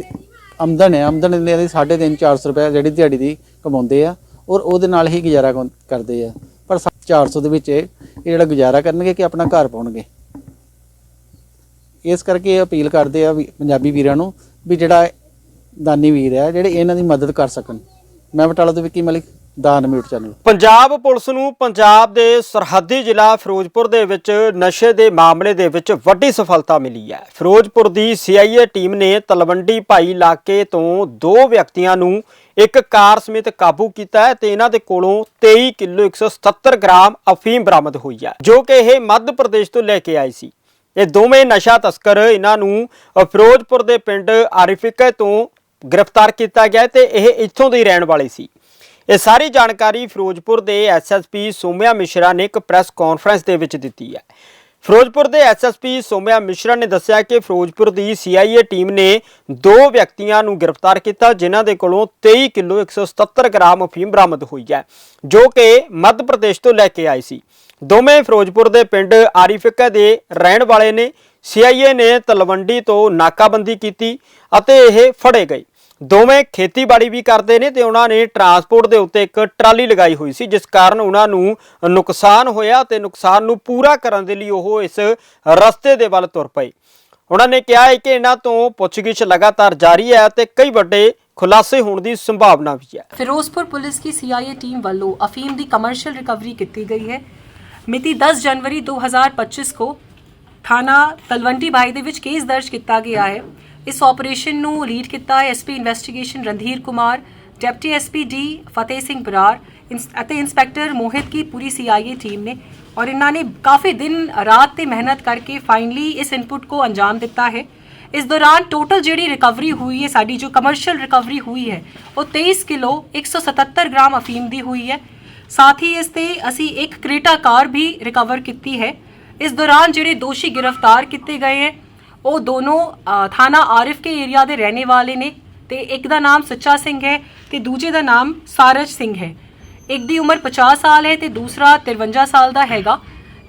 ਆਮਦਨ ਹੈ, ਆਮਦਨ ਇਹਨਾਂ ਦੀ 3.5 400 ਰੁਪਏ ਜਿਹੜੀ ਦਿਹਾੜੀ ਦੀ ਕਮਾਉਂਦੇ ਆ ਔਰ ਉਹਦੇ ਨਾਲ ਹੀ ਗੁਜ਼ਾਰਾ ਕੌਣ- ਕਰਦੇ ਆ। ਪਰ 400 ਦੇ ਵਿੱਚ ਇਹ ਜਿਹੜਾ ਗੁਜ਼ਾਰਾ ਕਰਨਗੇ ਕਿ ਆਪਣਾ ਘਰ ਪਾਉਣਗੇ। ਇਸ ਕਰਕੇ ਇਹ ਅਪੀਲ ਕਰਦੇ ਆ ਵੀ ਪੰਜਾਬੀ ਵੀਰਾਂ ਨੂੰ ਵੀ ਜਿਹੜਾ ਦਾਨੀ ਵੀਰ ਹੈ, ਜਿਹੜੇ ਇਹਨਾਂ ਦੀ ਮਦਦ ਕਰ ਸਕਣ। ਮੈਂ ਬਟਾਲਾ ਤੋਂ ਵਿੱਕੀ ਮਲਿਕ। ਦਾ ਨਿਊਜ਼ ਚੈਨਲ ਪੰਜਾਬ ਪੁਲਿਸ ਨੂੰ ਪੰਜਾਬ ਦੇ ਸਰਹੱਦੀ ਜ਼ਿਲ੍ਹਾ ਫਿਰੋਜ਼ਪੁਰ ਦੇ ਵਿੱਚ ਨਸ਼ੇ ਦੇ ਮਾਮਲੇ ਦੇ ਵਿੱਚ ਵੱਡੀ ਸਫਲਤਾ ਮਿਲੀ ਹੈ। ਫਿਰੋਜ਼ਪੁਰ ਦੀ ਸੀਆਈਏ ਟੀਮ ਨੇ ਤਲਵੰਡੀ ਭਾਈ ਇਲਾਕੇ ਤੋਂ ਦੋ ਵਿਅਕਤੀਆਂ ਨੂੰ ਇੱਕ ਕਾਰ ਸਮੇਤ ਕਾਬੂ ਕੀਤਾ ਹੈ ਤੇ ਇਹਨਾਂ ਦੇ ਕੋਲੋਂ 23 ਕਿਲੋ 177 ਗ੍ਰਾਮ ਅਫੀਮ ਬਰਾਮਦ ਹੋਈ ਹੈ, ਜੋ ਕਿ ਇਹ ਮੱਧ ਪ੍ਰਦੇਸ਼ ਤੋਂ ਲੈ ਕੇ ਆਏ ਸੀ। ਇਹ ਦੋਵੇਂ ਨਸ਼ਾ ਤਸਕਰ ਇਹਨਾਂ ਨੂੰ ਫਿਰੋਜ਼ਪੁਰ ਦੇ ਪਿੰਡ ਆਰਿਫਿਕੇ ਤੋਂ ਗ੍ਰਿਫਤਾਰ ਕੀਤਾ ਗਿਆ ਤੇ ਇਹ ਇੱਥੋਂ ਦੇ ਰਹਿਣ ਵਾਲੇ ਸੀ। ਇਹ ਸਾਰੀ ਜਾਣਕਾਰੀ ਫਿਰੋਜ਼ਪੁਰ ਦੇ ਐਸਐਸਪੀ ਸੋਮਿਆ ਮਿਸ਼ਰਾ ਨੇ ਇੱਕ ਪ੍ਰੈਸ ਕਾਨਫਰੰਸ ਦੇ ਵਿੱਚ ਦਿੱਤੀ ਹੈ। ਫਿਰੋਜ਼ਪੁਰ ਦੇ ਐਸਐਸਪੀ ਸੋਮਿਆ ਮਿਸ਼ਰਾ ਨੇ ਦੱਸਿਆ ਕਿ ਫਿਰੋਜ਼ਪੁਰ ਦੀ ਸੀਆਈਏ ਟੀਮ ਨੇ ਦੋ ਵਿਅਕਤੀਆਂ ਨੂੰ ਗ੍ਰਿਫਤਾਰ ਕੀਤਾ, ਜਿਨ੍ਹਾਂ ਦੇ ਕੋਲੋਂ 23 ਕਿਲੋ 177 ਗ੍ਰਾਮ ਅਫੀਮ ਬਰਾਮਦ ਹੋਈ ਹੈ, ਜੋ ਕਿ ਮੱਧ ਪ੍ਰਦੇਸ਼ ਤੋਂ ਲੈ ਕੇ ਆਏ ਸੀ। ਦੋਵੇਂ ਫਿਰੋਜ਼ਪੁਰ ਦੇ ਪਿੰਡ ਆਰਿਫਿਕਾ ਦੇ ਰਹਿਣ ਵਾਲੇ ਨੇ। ਸੀਆਈਏ ਨੇ ਤਲਵੰਡੀ ਤੋਂ ਨਾਕਾਬੰਦੀ ਕੀਤੀ ਅਤੇ ਇਹ ਫੜੇ ਗਏ। ਦੋਵੇਂ ਖੇਤੀਬਾੜੀ ਵੀ ਕਰਦੇ ਨੇ ਤੇ ਉਹਨਾਂ ਨੇ ਟਰਾਂਸਪੋਰਟ ਦੇ ਉੱਤੇ ਇੱਕ ਟਰਾਲੀ ਲਗਾਈ ਹੋਈ ਸੀ, ਜਿਸ ਕਾਰਨ ਉਹਨਾਂ ਨੂੰ ਨੁਕਸਾਨ ਹੋਇਆ ਤੇ ਨੁਕਸਾਨ ਨੂੰ ਪੂਰਾ ਕਰਨ ਦੇ ਲਈ ਉਹ ਇਸ ਰਸਤੇ ਦੇ ਵੱਲ ਤੁਰ ਪਏ। ਉਹਨਾਂ ਨੇ ਕਿਹਾ ਹੈ ਕਿ ਇਹਨਾਂ ਤੋਂ ਪੁੱਛਗਿੱਛ ਲਗਾਤਾਰ ਜਾਰੀ ਹੈ ਤੇ ਕਈ ਵੱਡੇ ਖੁਲਾਸੇ ਹੋਣ ਦੀ ਸੰਭਾਵਨਾ ਵੀ ਹੈ। ਫਿਰੋਜ਼ਪੁਰ ਪੁਲਿਸ की ਸੀਆਈਏ ਟੀਮ ਵੱਲੋਂ ਅਫੀਮ ਦੀ ਕਮਰਸ਼ੀਅਲ ਰਿਕਵਰੀ ਕੀਤੀ ਗਈ ਹੈ। ਮਿਤੀ 10 ਜਨਵਰੀ 2025 ਕੋ ਥਾਣਾ ਤਲਵੰਡੀ ਬਾਈ ਦੇ ਵਿੱਚ ਕੇਸ ਦਰਜ ਕੀਤਾ ਗਿਆ ਹੈ। ਇਸ ਆਪਰੇਸ਼ਨ ਨੂੰ ਲੀਡ ਕੀਤਾ ਹੈ SP investigation Randhir Kumar, deputy SP D Fateh Singh Brar ਇੰਸ- ਅਤੇ ਇੰਸਪੈਕਟਰ ਮੋਹਿਤ ਕੀ ਪੂਰੀ ਸੀਆਈਏ ਟੀਮ ਨੇ ਔਰ ਇਹਨਾਂ ਨੇ ਕਾਫੀ ਦਿਨ ਰਾਤ ਤੇ ਮਿਹਨਤ ਕਰਕੇ ਫਾਈਨਲੀ ਇਸ ਇਨਪੁਟ ਕੋ ਅੰਜਾਮ ਦਿੱਤਾ ਹੈ। ਇਸ ਦੌਰਾਨ ਟੋਟਲ ਜਿਹੜੀ ਰਿਕਵਰੀ ਹੋਈ ਹੈ, ਸਾਡੀ ਜੋ ਕਮਰਸ਼ੀਅਲ ਰਿਕਵਰੀ ਹੋਈ ਹੈ, ਉਹ 23 ਕਿਲੋ 177 ਗ੍ਰਾਮ ਅਫੀਮ ਦੀ ਹੋਈ ਹੈ। ਸਾਥ ਹੀ ਇਸ ਤੇ ਅਸੀਂ ਇੱਕ ਕ੍ਰੇਟਾ ਕਾਰ ਵੀ ਰਿਕਵਰ ਕੀਤੀ ਹੈ। ਇਸ ਦੌਰਾਨ ਜਿਹੜੇ ਦੋਸ਼ੀ ਗ੍ਰਿਫਤਾਰ ਕੀਤੇ ਗਏ ਹੈ ਉਹ ਦੋਨੋਂ ਥਾਣਾ ਆਰਿਫ ਕੇ ਏਰੀਆ ਦੇ ਰਹਿਣੇ ਵਾਲੇ ਨੇ ਤੇ ਇੱਕ ਦਾ ਨਾਮ ਸੱਚਾ ਸਿੰਘ ਹੈ ਤੇ ਦੂਜੇ ਦਾ ਨਾਮ ਸਾਰਜ ਸਿੰਘ ਹੈ। ਇੱਕ ਦੀ ਉਮਰ 50 ਸਾਲ ਹੈ ਤੇ ਦੂਸਰਾ 53 ਸਾਲ ਦਾ ਹੈਗਾ।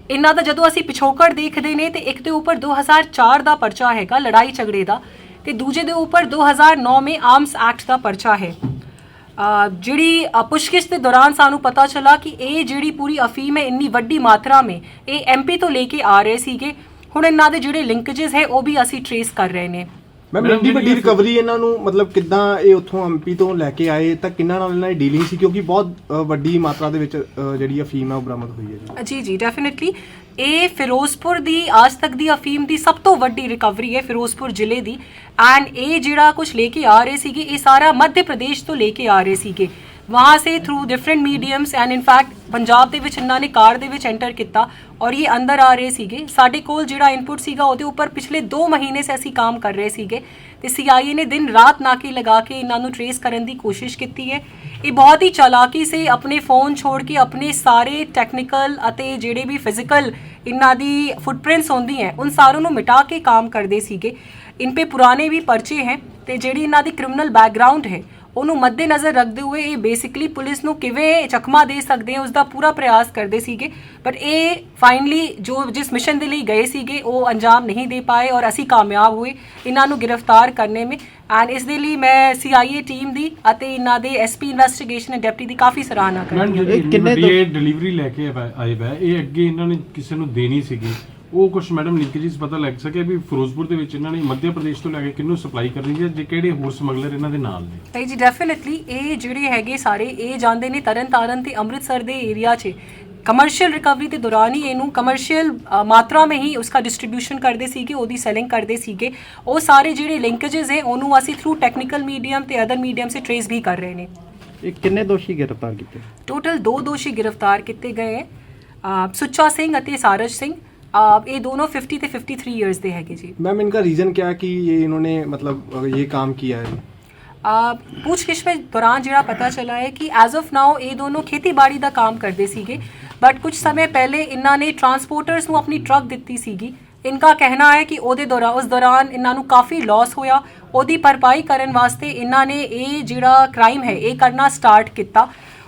ਇਹਨਾਂ ਦਾ ਜਦੋਂ ਅਸੀਂ ਪਿਛੋਕੜ ਦੇਖਦੇ ਨੇ ਤੇ ਇੱਕ ਦੇ ਉੱਪਰ 2004 ਦਾ ਪਰਚਾ ਹੈਗਾ ਲੜਾਈ ਝਗੜੇ ਦਾ ਤੇ ਦੂਜੇ ਦੇ ਉੱਪਰ 2009 में ਆਰਮਸ ਐਕਟ ਦਾ ਪਰਚਾ ਹੈ। ਜਿਹੜੀ ਅ, ਪੁੱਛਗਿੱਛ ਦੇ ਦੌਰਾਨ ਸਾਨੂੰ ਪਤਾ ਚਲਾ ਕਿ ਇਹ ਜਿਹੜੀ ਪੂਰੀ ਅਫੀਮ ਹੈ ਇੰਨੀ ਵੱਡੀ ਮਾਤਰਾ ਮੇ ਇਹ ਐਮਪੀ ਤੋਂ ਲੈ ਕੇ ਆ ਰਹੇ ਸੀਗੇ। ਹੁਣ ਇਹਨਾਂ ਦੇ ਜਿਹੜੇ ਲਿੰਕੇजेस ਹੈ ਉਹ ਵੀ ਅਸੀਂ ਟਰੇਸ ਕਰ ਰਹੇ ਨੇ। ਮੈਮ ਇੰਨੀ ਵੱਡੀ ਰਿਕਵਰੀ ਇਹਨਾਂ ਨੂੰ ਮਤਲਬ ਕਿੱਦਾਂ ਇਹ ਉੱਥੋਂ ਐਮਪੀ ਤੋਂ ਲੈ ਕੇ ਆਏ ਤਾਂ ਕਿੰਨਾਂ ਨਾਲ ਇਹਨਾਂ ਦੀ ਡੀਲਿੰਗ ਸੀ? ਕਿਉਂਕਿ ਬਹੁਤ ਅ, ਵੱਡੀ ਮਾਤਰਾ ਦੇ ਵਿੱਚ ਅ, ਜਿਹੜੀ ਅਫੀਮ ਹੈ ਉਹ ਬਰਾਮਦ ਹੋਈ ਹੈ ਜੀ। ਜੀ ਜੀ ਡੈਫੀਨਿਟਲੀ ਇਹ ਫਿਰੋਜ਼ਪੁਰ ਦੀ ਅੱਜ ਤੱਕ ਦੀ ਅਫੀਮ ਦੀ ਸਭ ਤੋਂ ਵੱਡੀ ਰਿਕਵਰੀ ਹੈ ਫਿਰੋਜ਼ਪੁਰ ਜ਼ਿਲ੍ਹੇ ਦੀ। ਐਂਡ ਇਹ ਜਿਹੜਾ ਕੁਝ ਲੈ ਕੇ ਆ ਰਹੇ ਸੀਗੇ ਇਹ ਸਾਰਾ ਮੱਧ ਪ੍ਰਦੇਸ਼ ਤੋਂ ਲੈ ਕੇ ਆ ਰਹੇ ਸੀਗੇ। ਵਹਾਂ ਸੇ through different mediums and in Punjab ਦੇ ਵਿੱਚ ਇਹਨਾਂ ਨੇ ਕਾਰ ਦੇ ਵਿੱਚ ਐਂਟਰ ਕੀਤਾ ਔਰ ਇਹ ਅੰਦਰ ਆ ਰਹੇ ਸੀਗੇ ਸਾਡੇ ਕੋਲ ਜਿਹੜਾ ਇਨਪੁਟ ਸੀਗਾ ਉਹਦੇ ਉੱਪਰ ਪਿਛਲੇ 2 ਮਹੀਨੇ ਸੇ ਅਸੀਂ ਕੰਮ ਕਰ ਰਹੇ ਸੀਗੇ ਤੇ ਸੀਆਈਏ ਨੇ ਦਿਨ ਰਾਤ ਨਾਕੇ ਲਗਾ ਕੇ ਇਹਨਾਂ ਨੂੰ ਟਰੇਸ ਕਰਨ ਦੀ ਕੋਸ਼ਿਸ਼ ਕੀਤੀ ਹੈ ਇਹ ਬਹੁਤ ਹੀ ਚਾਲਾਕੀ ਸੇ ਆਪਣੇ ਫੋਨ ਛੋੜ ਕੇ ਆਪਣੇ ਸਾਰੇ ਟੈਕਨੀਕਲ ਅਤੇ ਜਿਹੜੇ ਵੀ ਫਿਜ਼ੀਕਲ ਇਹਨਾਂ ਦੀ ਫੁੱਟਪ੍ਰਿੰਟਸ ਹੁੰਦੀ ਹੈ ਉਨ ਸਾਰੋਂ ਨੂੰ ਮਿਟਾ ਕੇ ਕੰਮ ਕਰਦੇ ਸੀਗੇ ਇਨ ਪੇ ਪੁਰਾਣੇ ਵੀ ਪਰਚੇ ਹੈ ਤੇ ਜਿਹੜੀ ਇਹਨਾਂ ਦੀ ਕ੍ਰਿਮੀਨਲ ਬੈਕਗ੍ਰਾਉਂਡ ਹੈ ਉਹਨੂੰ ਮੱਦੇਨਜ਼ਰ ਰੱਖਦੇ ਹੋਏ ਇਹ ਬੇਸਿਕਲੀ ਪੁਲਿਸ ਨੂੰ ਕਿਵੇਂ ਚਕਮਾ ਦੇ ਸਕਦੇ ਆ ਉਸ ਦਾ ਪੂਰਾ ਪ੍ਰਯਾਸ ਕਰਦੇ ਸੀਗੇ। ਬਟ ਇਹ ਫਾਈਨਲੀ ਜੋ ਜਿਸ ਮਿਸ਼ਨ ਦੇ ਲਈ ਗਏ ਸੀਗੇ ਉਹ ਅੰਜਾਮ ਨਹੀਂ ਦੇ ਪਾਏ ਔਰ ਅਸੀਂ ਕਾਮਯਾਬ ਹੋਏ ਇਹਨਾਂ ਨੂੰ ਗ੍ਰਿਫਤਾਰ ਕਰਨੇ ਮੇ ਐਂਡ ਇਸ ਦੇ ਲਈ ਮੈਂ ਸੀਆਈਏ ਟੀਮ ਦੀ ਅਤੇ ਇਹਨਾਂ ਦੇ ਐਸਪੀ ਇਨਵੈਸਟੀਗੇਸ਼ਨ ਐਂਡ ਡਿਪਟੀ ਦੀ ਕਾਫੀ ਸਰਾਹਨਾ ਕਰਦੀ ਹਾਂ। ਇਹ ਕਿੰਨੇ ਇਹ ਡਿਲੀਵਰੀ ਲੈ ਕੇ ਆਏ ਬੈ ਇਹ ਅੱਗੇ ਇਹਨਾਂ ਨੇ ਕਿਸੇ ਨੂੰ ਦੇਣੀ ਸੀਗੀ? ਉਹ ਕੁਝ ਮੈਡਮ ਲਿੰਕੇजेस ਪਤਾ ਲੱਗ ਸਕੇ ਵੀ ਫਿਰੋਜ਼ਪੁਰ ਦੇ ਵਿੱਚ ਇਹਨਾਂ ਨੇ ਮੱਧ ਪ੍ਰਦੇਸ਼ ਤੋਂ ਲੈ ਕੇ ਕਿਹਨੂੰ ਸਪਲਾਈ ਕਰਨੀ ਹੈ ਜੇ ਕਿਹੜੇ ਹੋਰ ਸਮਗਲਰ ਇਹਨਾਂ ਦੇ ਨਾਲ ਨੇ? ਤੇ ਜੀ ਡੈਫੀਨਿਟਲੀ ਇਹ ਜਿਹੜੇ ਹੈਗੇ ਸਾਰੇ ਇਹ ਜਾਂਦੇ ਨੇ ਤਰਨਤਾਰਨ ਤੇ ਅੰਮ੍ਰਿਤਸਰ ਦੇ ਏਰੀਆ 'ਚ। ਕਮਰਸ਼ੀਅਲ ਰਿਕਵਰੀ ਦੇ ਦੌਰਾਨ ਹੀ ਇਹਨੂੰ ਕਮਰਸ਼ੀਅਲ ਮਾਤਰਾ ਵਿੱਚ ਹੀ ਉਸਕਾ ਡਿਸਟ੍ਰੀਬਿਊਸ਼ਨ ਕਰਦੇ ਸੀਗੇ ਉਹਦੀ ਸੈਲਿੰਗ ਕਰਦੇ ਸੀਗੇ। ਉਹ ਸਾਰੇ ਜਿਹੜੇ ਲਿੰਕੇजेस ਹੈ ਉਹਨੂੰ ਅਸੀਂ ਥਰੂ ਟੈਕਨੀਕਲ ਮੀਡੀਅਮ ਤੇ ਅਦਰ ਮੀਡੀਅਮ ਸੇ ਟ੍ਰੇਸ ਵੀ ਕਰ ਰਹੇ ਨੇ। ਇਹ ਕਿੰਨੇ ਦੋਸ਼ੀ ਗ੍ਰਿਫਤਾਰ ਕੀਤੇ? ਟੋਟਲ ਦੋ ਦੋਸ਼ੀ ਗ੍ਰਿਫਤਾਰ ਕੀਤੇ ਗਏ ਸੁੱਚਾ ਸਿੰਘ ਅਤੇ ਸਾਰਜ ਸਿੰਘ। ਇਹ ਦੋਨੋਂ 50 ਤੇ 53 ਇਅਰਸ ਦੇ ਹੈਗੇ ਜੀ मैम इनका रीजन क्या है कि ये इन्होंने मतलब अ, ये काम किया है ਅਹ ਪੁੱਛਗਿੱਛ ਵਿੱਚ ਦੌਰਾਨ ਜਿਹੜਾ ਪਤਾ ਚੱਲਾ ਹੈ ਕਿ ਐਜ਼ ਆਫ ਨਾਓ ਇਹ ਦੋਨੋਂ ਖੇਤੀਬਾੜੀ ਦਾ ਕੰਮ ਕਰਦੇ ਸੀਗੇ ਬਟ ਕੁਝ ਸਮੇਂ ਪਹਿਲੇ ਇਹਨਾਂ ਨੇ ਟਰਾਂਸਪੋਰਟਰਸ ਨੂੰ ਆਪਣੀ ਟਰੱਕ ਦਿੱਤੀ ਸੀਗੀ ਇਨਕਾ ਕਹਿਣਾ ਹੈ ਕਿ ਉਹਦੇ ਦੌਰਾਨ ਉਸ ਦੌਰਾਨ ਇਹਨਾਂ ਨੂੰ ਕਾਫੀ ਲਾਸ ਹੋਇਆ ਉਹਦੀ ਭਰਪਾਈ ਕਰਨ ਵਾਸਤੇ ਇਹਨਾਂ ਨੇ ਇਹ ਜਿਹੜਾ ਕ੍ਰਾਈਮ ਹੈ ਇਹ ਕਰਨਾ ਸਟਾਰਟ ਕੀਤਾ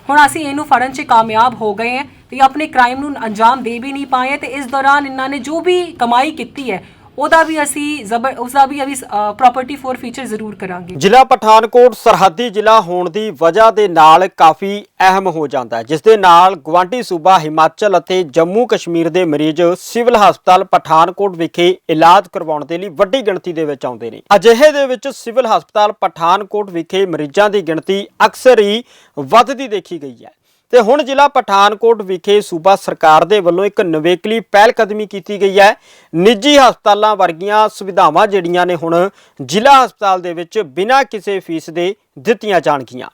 ਹੁਣ ਅਸੀਂ ਇਹਨੂੰ ਫੜਨ 'ਚ ਕਾਮਯਾਬ ਹੋ ਗਏ ਹਾਂ ਤੇ ਆਪਣੇ ਕ੍ਰਾਈਮ ਨੂੰ ਅੰਜਾਮ ਦੇ ਵੀ ਨਹੀਂ ਪਾਏ ਤੇ ਇਸ ਦੌਰਾਨ ਇਹਨਾਂ ਨੇ ਜੋ ਵੀ ਕਮਾਈ ਕੀਤੀ ਹੈ, ਉਹਦਾ ਵੀ ਅਸੀਂ ਜ਼ਬਰ ਉਸਦਾ ਵੀ ਅਸੀਂ ਪ੍ਰਾਪਰਟੀ ਫੋਰ ਫੀਚਰ ਜ਼ਰੂਰ ਕਰਾਂਗੇ। ਜ਼ਿਲ੍ਹਾ ਪਠਾਨਕੋਟ, ਸਰਹੱਦੀ ਜ਼ਿਲ੍ਹਾ ਹੋਣ ਦੀ ਵਜ੍ਹਾ ਦੇ ਨਾਲ ਕਾਫੀ ਅਹਿਮ ਹੋ ਜਾਂਦਾ ਹੈ, ਜਿਸ ਦੇ ਨਾਲ ਗਵਾਂਢੀ ਸੂਬਾ ਹਿਮਾਚਲ ਅਤੇ ਜੰਮੂ ਕਸ਼ਮੀਰ ਦੇ ਮਰੀਜ਼ ਸਿਵਲ ਹਸਪਤਾਲ ਪਠਾਨਕੋਟ ਵਿਖੇ ਇਲਾਜ ਕਰਵਾਉਣ ਦੇ ਲਈ ਵੱਡੀ ਗਿਣਤੀ ਦੇ ਵਿੱਚ ਆਉਂਦੇ ਨੇ। ਅਜਿਹੇ ਦੇ ਵਿੱਚ ਸਿਵਲ ਹਸਪਤਾਲ ਪਠਾਨਕੋਟ ਵਿਖੇ ਮਰੀਜ਼ਾਂ ਦੀ ਗਿਣਤੀ ਅਕਸਰ ਹੀ ਵੱਧਦੀ ਦੇਖੀ ਗਈ ਹੈ। ਤੇ ਹੁਣ ਜ਼ਿਲ੍ਹਾ ਪਠਾਨਕੋਟ ਵਿਖੇ ਸੂਬਾ ਸਰਕਾਰ ਦੇ ਵੱਲੋਂ ਇੱਕ ਨਵੇਕਲੀ ਪਹਿਲ ਕਦਮੀ ਕੀਤੀ ਗਈ ਹੈ। ਨਿੱਜੀ ਹਸਪਤਾਲਾਂ ਵਰਗੀਆਂ ਸੁਵਿਧਾਵਾਂ ਜਿਹੜੀਆਂ ਨੇ ਹੁਣ ਜ਼ਿਲ੍ਹਾ ਹਸਪਤਾਲ ਦੇ ਵਿੱਚ ਬਿਨਾਂ ਕਿਸੇ ਫੀਸ ਦੇ ਦਿੱਤੀਆਂ ਜਾਣਗੀਆਂ।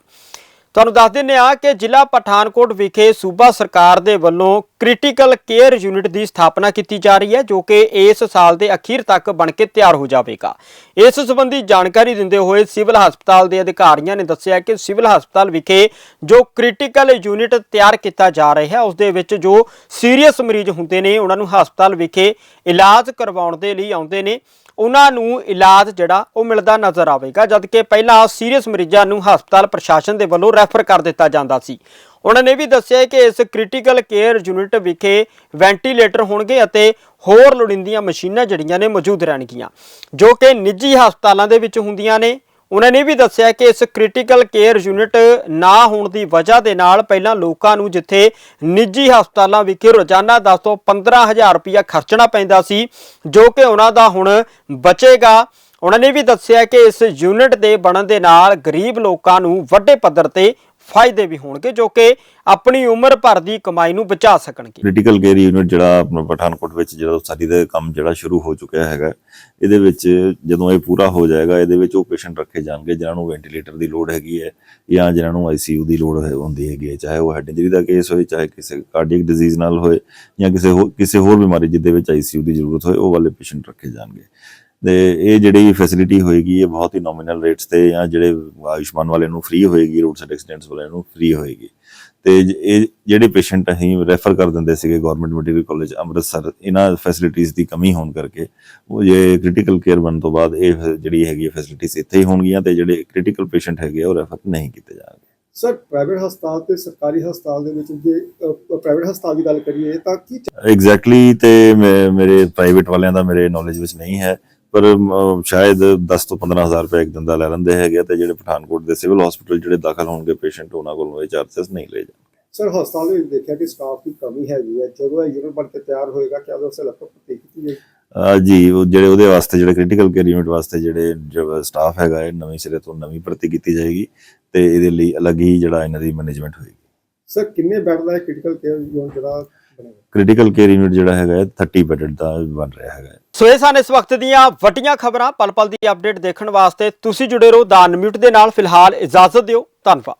ਤੁਹਾਨੂੰ ਦੱਸ ਦਿੰਦੇ ਆ ਕਿ ਜ਼ਿਲ੍ਹਾ ਪਠਾਨਕੋਟ ਵਿਖੇ ਸੂਬਾ ਸਰਕਾਰ ਦੇ ਵੱਲੋਂ ਕ੍ਰਿਟੀਕਲ ਕੇਅਰ ਯੂਨਿਟ ਦੀ ਸਥਾਪਨਾ ਕੀਤੀ ਜਾ ਰਹੀ ਹੈ, ਜੋ ਕਿ ਇਸ ਸਾਲ ਦੇ ਅਖੀਰ ਤੱਕ ਬਣ ਕੇ ਤਿਆਰ ਹੋ ਜਾਵੇਗਾ। ਇਸ ਸੰਬੰਧੀ ਜਾਣਕਾਰੀ ਦਿੰਦੇ ਹੋਏ ਸਿਵਲ ਹਸਪਤਾਲ ਦੇ ਅਧਿਕਾਰੀਆਂ ਨੇ ਦੱਸਿਆ ਕਿ ਸਿਵਲ ਹਸਪਤਾਲ ਵਿਖੇ ਜੋ ਕ੍ਰਿਟੀਕਲ ਯੂਨਿਟ ਤਿਆਰ ਕੀਤਾ ਜਾ ਰਿਹਾ ਹੈ ਉਸ ਦੇ ਵਿੱਚ ਜੋ ਸੀਰੀਅਸ ਮਰੀਜ਼ ਹੁੰਦੇ ਨੇ, ਉਹਨਾਂ ਨੂੰ ਹਸਪਤਾਲ ਵਿਖੇ ਇਲਾਜ ਕਰਵਾਉਣ ਦੇ ਲਈ ਆਉਂਦੇ ਨੇ। ਉਹਨਾਂ ਨੂੰ ਇਲਾਜ ਜਿਹੜਾ ਉਹ ਮਿਲਦਾ ਨਜ਼ਰ ਆਵੇਗਾ, ਜਦਕਿ ਪਹਿਲਾਂ ਸੀਰੀਅਸ ਮਰੀਜ਼ਾਂ ਨੂੰ ਹਸਪਤਾਲ ਪ੍ਰਸ਼ਾਸਨ ਦੇ ਵੱਲੋਂ ਰੈਫਰ ਕਰ ਦਿੱਤਾ ਜਾਂਦਾ ਸੀ। ਉਹਨਾਂ ਨੇ ਵੀ ਦੱਸਿਆ ਕਿ ਇਸ ਕ੍ਰਿਟੀਕਲ ਕੇਅਰ ਯੂਨਿਟ ਵਿਖੇ ਵੈਂਟੀਲੇਟਰ ਹੋਣਗੇ ਅਤੇ ਹੋਰ ਲੋੜੀਂਦੀਆਂ ਮਸ਼ੀਨਾਂ ਜਿਹੜੀਆਂ ਨੇ ਮੌਜੂਦ ਰਹਿਣਗੀਆਂ, ਜੋ ਕਿ ਨਿੱਜੀ ਹਸਪਤਾਲਾਂ ਦੇ ਵਿੱਚ ਹੁੰਦੀਆਂ ਨੇ। ਉਹਨਾਂ ਨੇ ਵੀ ਦੱਸਿਆ ਕਿ ਇਸ ਕ੍ਰਿਟੀਕਲ ਕੇਅਰ ਯੂਨਿਟ ਨਾ ਹੋਣ ਦੀ ਵਜ੍ਹਾ ਦੇ ਨਾਲ ਪਹਿਲਾਂ ਲੋਕਾਂ ਨੂੰ ਜਿੱਥੇ ਨਿੱਜੀ ਹਸਪਤਾਲਾਂ ਵਿਖੇ ਰੋਜ਼ਾਨਾ 10 ਤੋਂ 15000 ਰੁਪਇਆ ਖਰਚਣਾ ਪੈਂਦਾ ਸੀ, ਜੋ ਕਿ ਉਹਨਾਂ ਦਾ ਹੁਣ ਬਚੇਗਾ। ਉਹਨਾਂ ਨੇ ਵੀ ਦੱਸਿਆ ਕਿ ਇਸ ਯੂਨਿਟ ਦੇ ਬਣਨ ਦੇ ਨਾਲ ਗਰੀਬ ਲੋਕਾਂ ਨੂੰ ਵੱਡੇ ਪੱਧਰ ਤੇ ਫਾਇਦੇ ਵੀ ਹੋਣਗੇ ਜੋ ਕਿ ਆਪਣੀ ਉਮਰ ਭਰ ਦੀ ਕਮਾਈ ਨੂੰ ਬਚਾ ਸਕਣਗੇ। ਕ੍ਰਿਟੀਕਲ ਕੇਅਰ ਯੂਨਿਟ ਜਿਹੜਾ ਆਪਣਾ ਪਠਾਨਕੋਟ ਵਿੱਚ ਜਿਹੜਾ ਸਾਡੀ ਦਾ ਕੰਮ ਜਿਹੜਾ ਸ਼ੁਰੂ ਹੋ ਚੁੱਕਿਆ ਹੈਗਾ, ਇਹਦੇ ਵਿੱਚ ਜਦੋਂ ਇਹ ਪੂਰਾ ਹੋ ਜਾਏਗਾ, ਇਹਦੇ ਵਿੱਚ ਉਹ ਪੇਸ਼ੈਂਟ ਰੱਖੇ ਜਾਣਗੇ ਜਿਨ੍ਹਾਂ ਨੂੰ ਵੈਂਟੀਲੇਟਰ ਦੀ ਲੋੜ ਹੈਗੀ ਹੈ ਜਾਂ ਜਿਨ੍ਹਾਂ ਨੂੰ ਆਈਸੀਯੂ ਦੀ ਲੋੜ ਹੁੰਦੀ ਹੈਗੀ ਹੈ, ਚਾਹੇ ਉਹ ਹੈਡ ਇੰਜਰੀ ਦਾ ਕੇਸ ਹੋਏ, ਚਾਹੇ ਕਿਸੇ ਕਾਰਡੀਅਕ ਡਿਜ਼ੀਜ਼ ਨਾਲ ਹੋਏ ਜਾਂ ਕਿਸੇ ਹੋਰ ਕਿਸੇ ਹੋਰ ਬਿਮਾਰੀ ਜਿਹਦੇ ਵਿੱਚ ਆਈਸੀਯੂ ਦੀ ਜ਼ਰੂਰਤ ਹੋਏ, ਉਹ ਵਾਲੇ ਪੇਸ਼ੈਂਟ ਰੱਖੇ ਜਾਣਗੇ। ਤੇ ਇਹ ਜਿਹੜੀ ਫੈਸਿਲਿਟੀ ਹੋਏਗੀ ਇਹ ਬਹੁਤ ਹੀ ਨੋਮੀਨਲ ਰੇਟਸ ਤੇ ਜਾਂ ਜਿਹੜੇ ਆਯੁਸ਼ਮਾਨ ਵਾਲੇ ਨੂੰ ਫ੍ਰੀ ਹੋਏਗੀ ਰੋਡ ਸਾਈਡ ਐਕਸੀਡੈਂਟਸ ਵਾਲਿਆਂ ਨੂੰ ਫ੍ਰੀ ਹੋਏਗੀ। ਤੇ ਇਹ ਜਿਹੜੇ ਪੇਸ਼ੈਂਟ ਅਸੀਂ ਰੈਫਰ ਕਰ ਦਿੰਦੇ ਸੀਗੇ ਗਵਰਨਮੈਂਟ ਮੈਡੀਕਲ ਕਾਲਜ ਅੰਮ੍ਰਿਤਸਰ ਇਹਨਾਂ ਫੈਸਿਲਿਟੀਆਂ ਦੀ ਕਮੀ ਹੋਣ ਕਰਕੇ ਉਹ ਜੇ ਕ੍ਰਿਟੀਕਲ ਕੇਅਰ ਬਣਨ ਤੋਂ ਬਾਅਦ ਇਹ ਜਿਹੜੀ ਹੈਗੀ ਫੈਸਿਲਿਟੀਆਂ ਇੱਥੇ ਹੀ ਹੋਣਗੀਆਂ ਤੇ ਜਿਹੜੇ ਕ੍ਰਿਟੀਕਲ ਪੇਸ਼ੈਂਟ ਹੈਗੇ ਉਹ ਰੈਫਰ ਨਹੀਂ ਕੀਤੇ ਜਾਣਗੇ। ਸਰ ਪ੍ਰਾਈਵੇਟ ਹਸਪਤਾਲ ਤੇ ਸਰਕਾਰੀ ਹਸਪਤਾਲ ਦੇ ਵਿੱਚ ਜੇ ਪ੍ਰਾਈਵੇਟ ਹਸਪਤਾਲ ਦੀ ਗੱਲ ਕਰੀਏ ਤਾਂ ਕੀ ਐਗਜ਼ੈਕਟਲੀ ਤੇ ਮੇਰੇ ਪ੍ਰਾਈਵੇਟ ਵਾਲਿਆਂ ਦਾ ਮੇਰੇ ਨੌਲੇਜ ਵਿੱਚ ਨਹੀਂ ਹੈ। ਪਰ ਸ਼ਾਇਦ 10 ਤੋਂ 15000 ਰੁਪਏ ਇੱਕ ਦਿਨ ਦਾ ਲੈ ਲੈਂਦੇ ਹੈਗੇ ਤੇ ਜਿਹੜੇ ਪਠਾਨਕੋਟ ਦੇ ਸਿਵਲ ਹਸਪੀਟਲ ਜਿਹੜੇ ਦਾਖਲ ਹੋਣਗੇ ਪੇਸ਼ੈਂਟ ਉਹਨਾਂ ਕੋਲੋਂ ਇਹ ਚਾਰजेस ਨਹੀਂ ਲਏ ਜਾਣਗੇ। ਸਰ ਹਸਪਤਾਲ ਵਿੱਚ ਦੇਖਿਆ ਕਿ ਸਟਾਫ ਦੀ ਕਮੀ ਹੈਗੀ ਹੈ ਜਦੋਂ ਇਹ ਯੂਨਿਟ ਬਣ ਕੇ ਤਿਆਰ ਹੋਏਗਾ ਕਿ ਉਹਦੇ ਵਾਸਤੇ ਲੈਪਟਾਪ ਭਰਤੀ ਕੀਤੀ ਜਾਏਗੀ? ਜੀ ਉਹ ਜਿਹੜੇ ਉਹਦੇ ਵਾਸਤੇ ਜਿਹੜੇ ਕ੍ਰਿਟੀਕਲ ਕੇਅਰ ਯੂਨਿਟ ਵਾਸਤੇ ਜਿਹੜੇ ਸਟਾਫ ਹੈਗਾ ਹੈ ਨਵੇਂ ਸਿਰੇ ਤੋਂ ਨਵੀਂ ਭਰਤੀ ਕੀਤੀ ਜਾਏਗੀ ਤੇ ਇਹਦੇ ਲਈ ਅਲੱਗ ਹੀ ਜਿਹੜਾ ਇਹਨਾਂ ਦੀ ਮੈਨੇਜਮੈਂਟ ਹੋਏਗੀ। ਸਰ ਕਿੰਨੇ ਬੈੱਡ ਦਾ ਕ੍ਰਿਟੀਕਲ ਕੇਅਰ ਯੂਨਿਟ ਜਿਹੜਾ ਕ੍ਰਿਟੀਕਲ ਕੇਅਰ ਯੂਨਿਟ ਜਿਹੜਾ ਹੈਗਾ 30 ਬੈੱਡ ਦਾ ਬਣ ਰਿਹਾ ਹੈਗਾ ਸੋ ਇਹ ਸਨ ਇਸ ਵਕਤ ਦੀਆਂ ਵੱਡੀਆਂ ਖਬਰਾਂ। ਪਲ ਪਲ ਦੀ ਅਪਡੇਟ ਦੇਖਣ ਵਾਸਤੇ ਤੁਸੀਂ ਜੁੜੇ ਰਹੋ ਦਾ ਅਨਮਿਊਟ ਦੇ ਨਾਲ। ਫਿਲਹਾਲ ਇਜਾਜ਼ਤ ਦਿਓ। ਧੰਨਵਾਦ।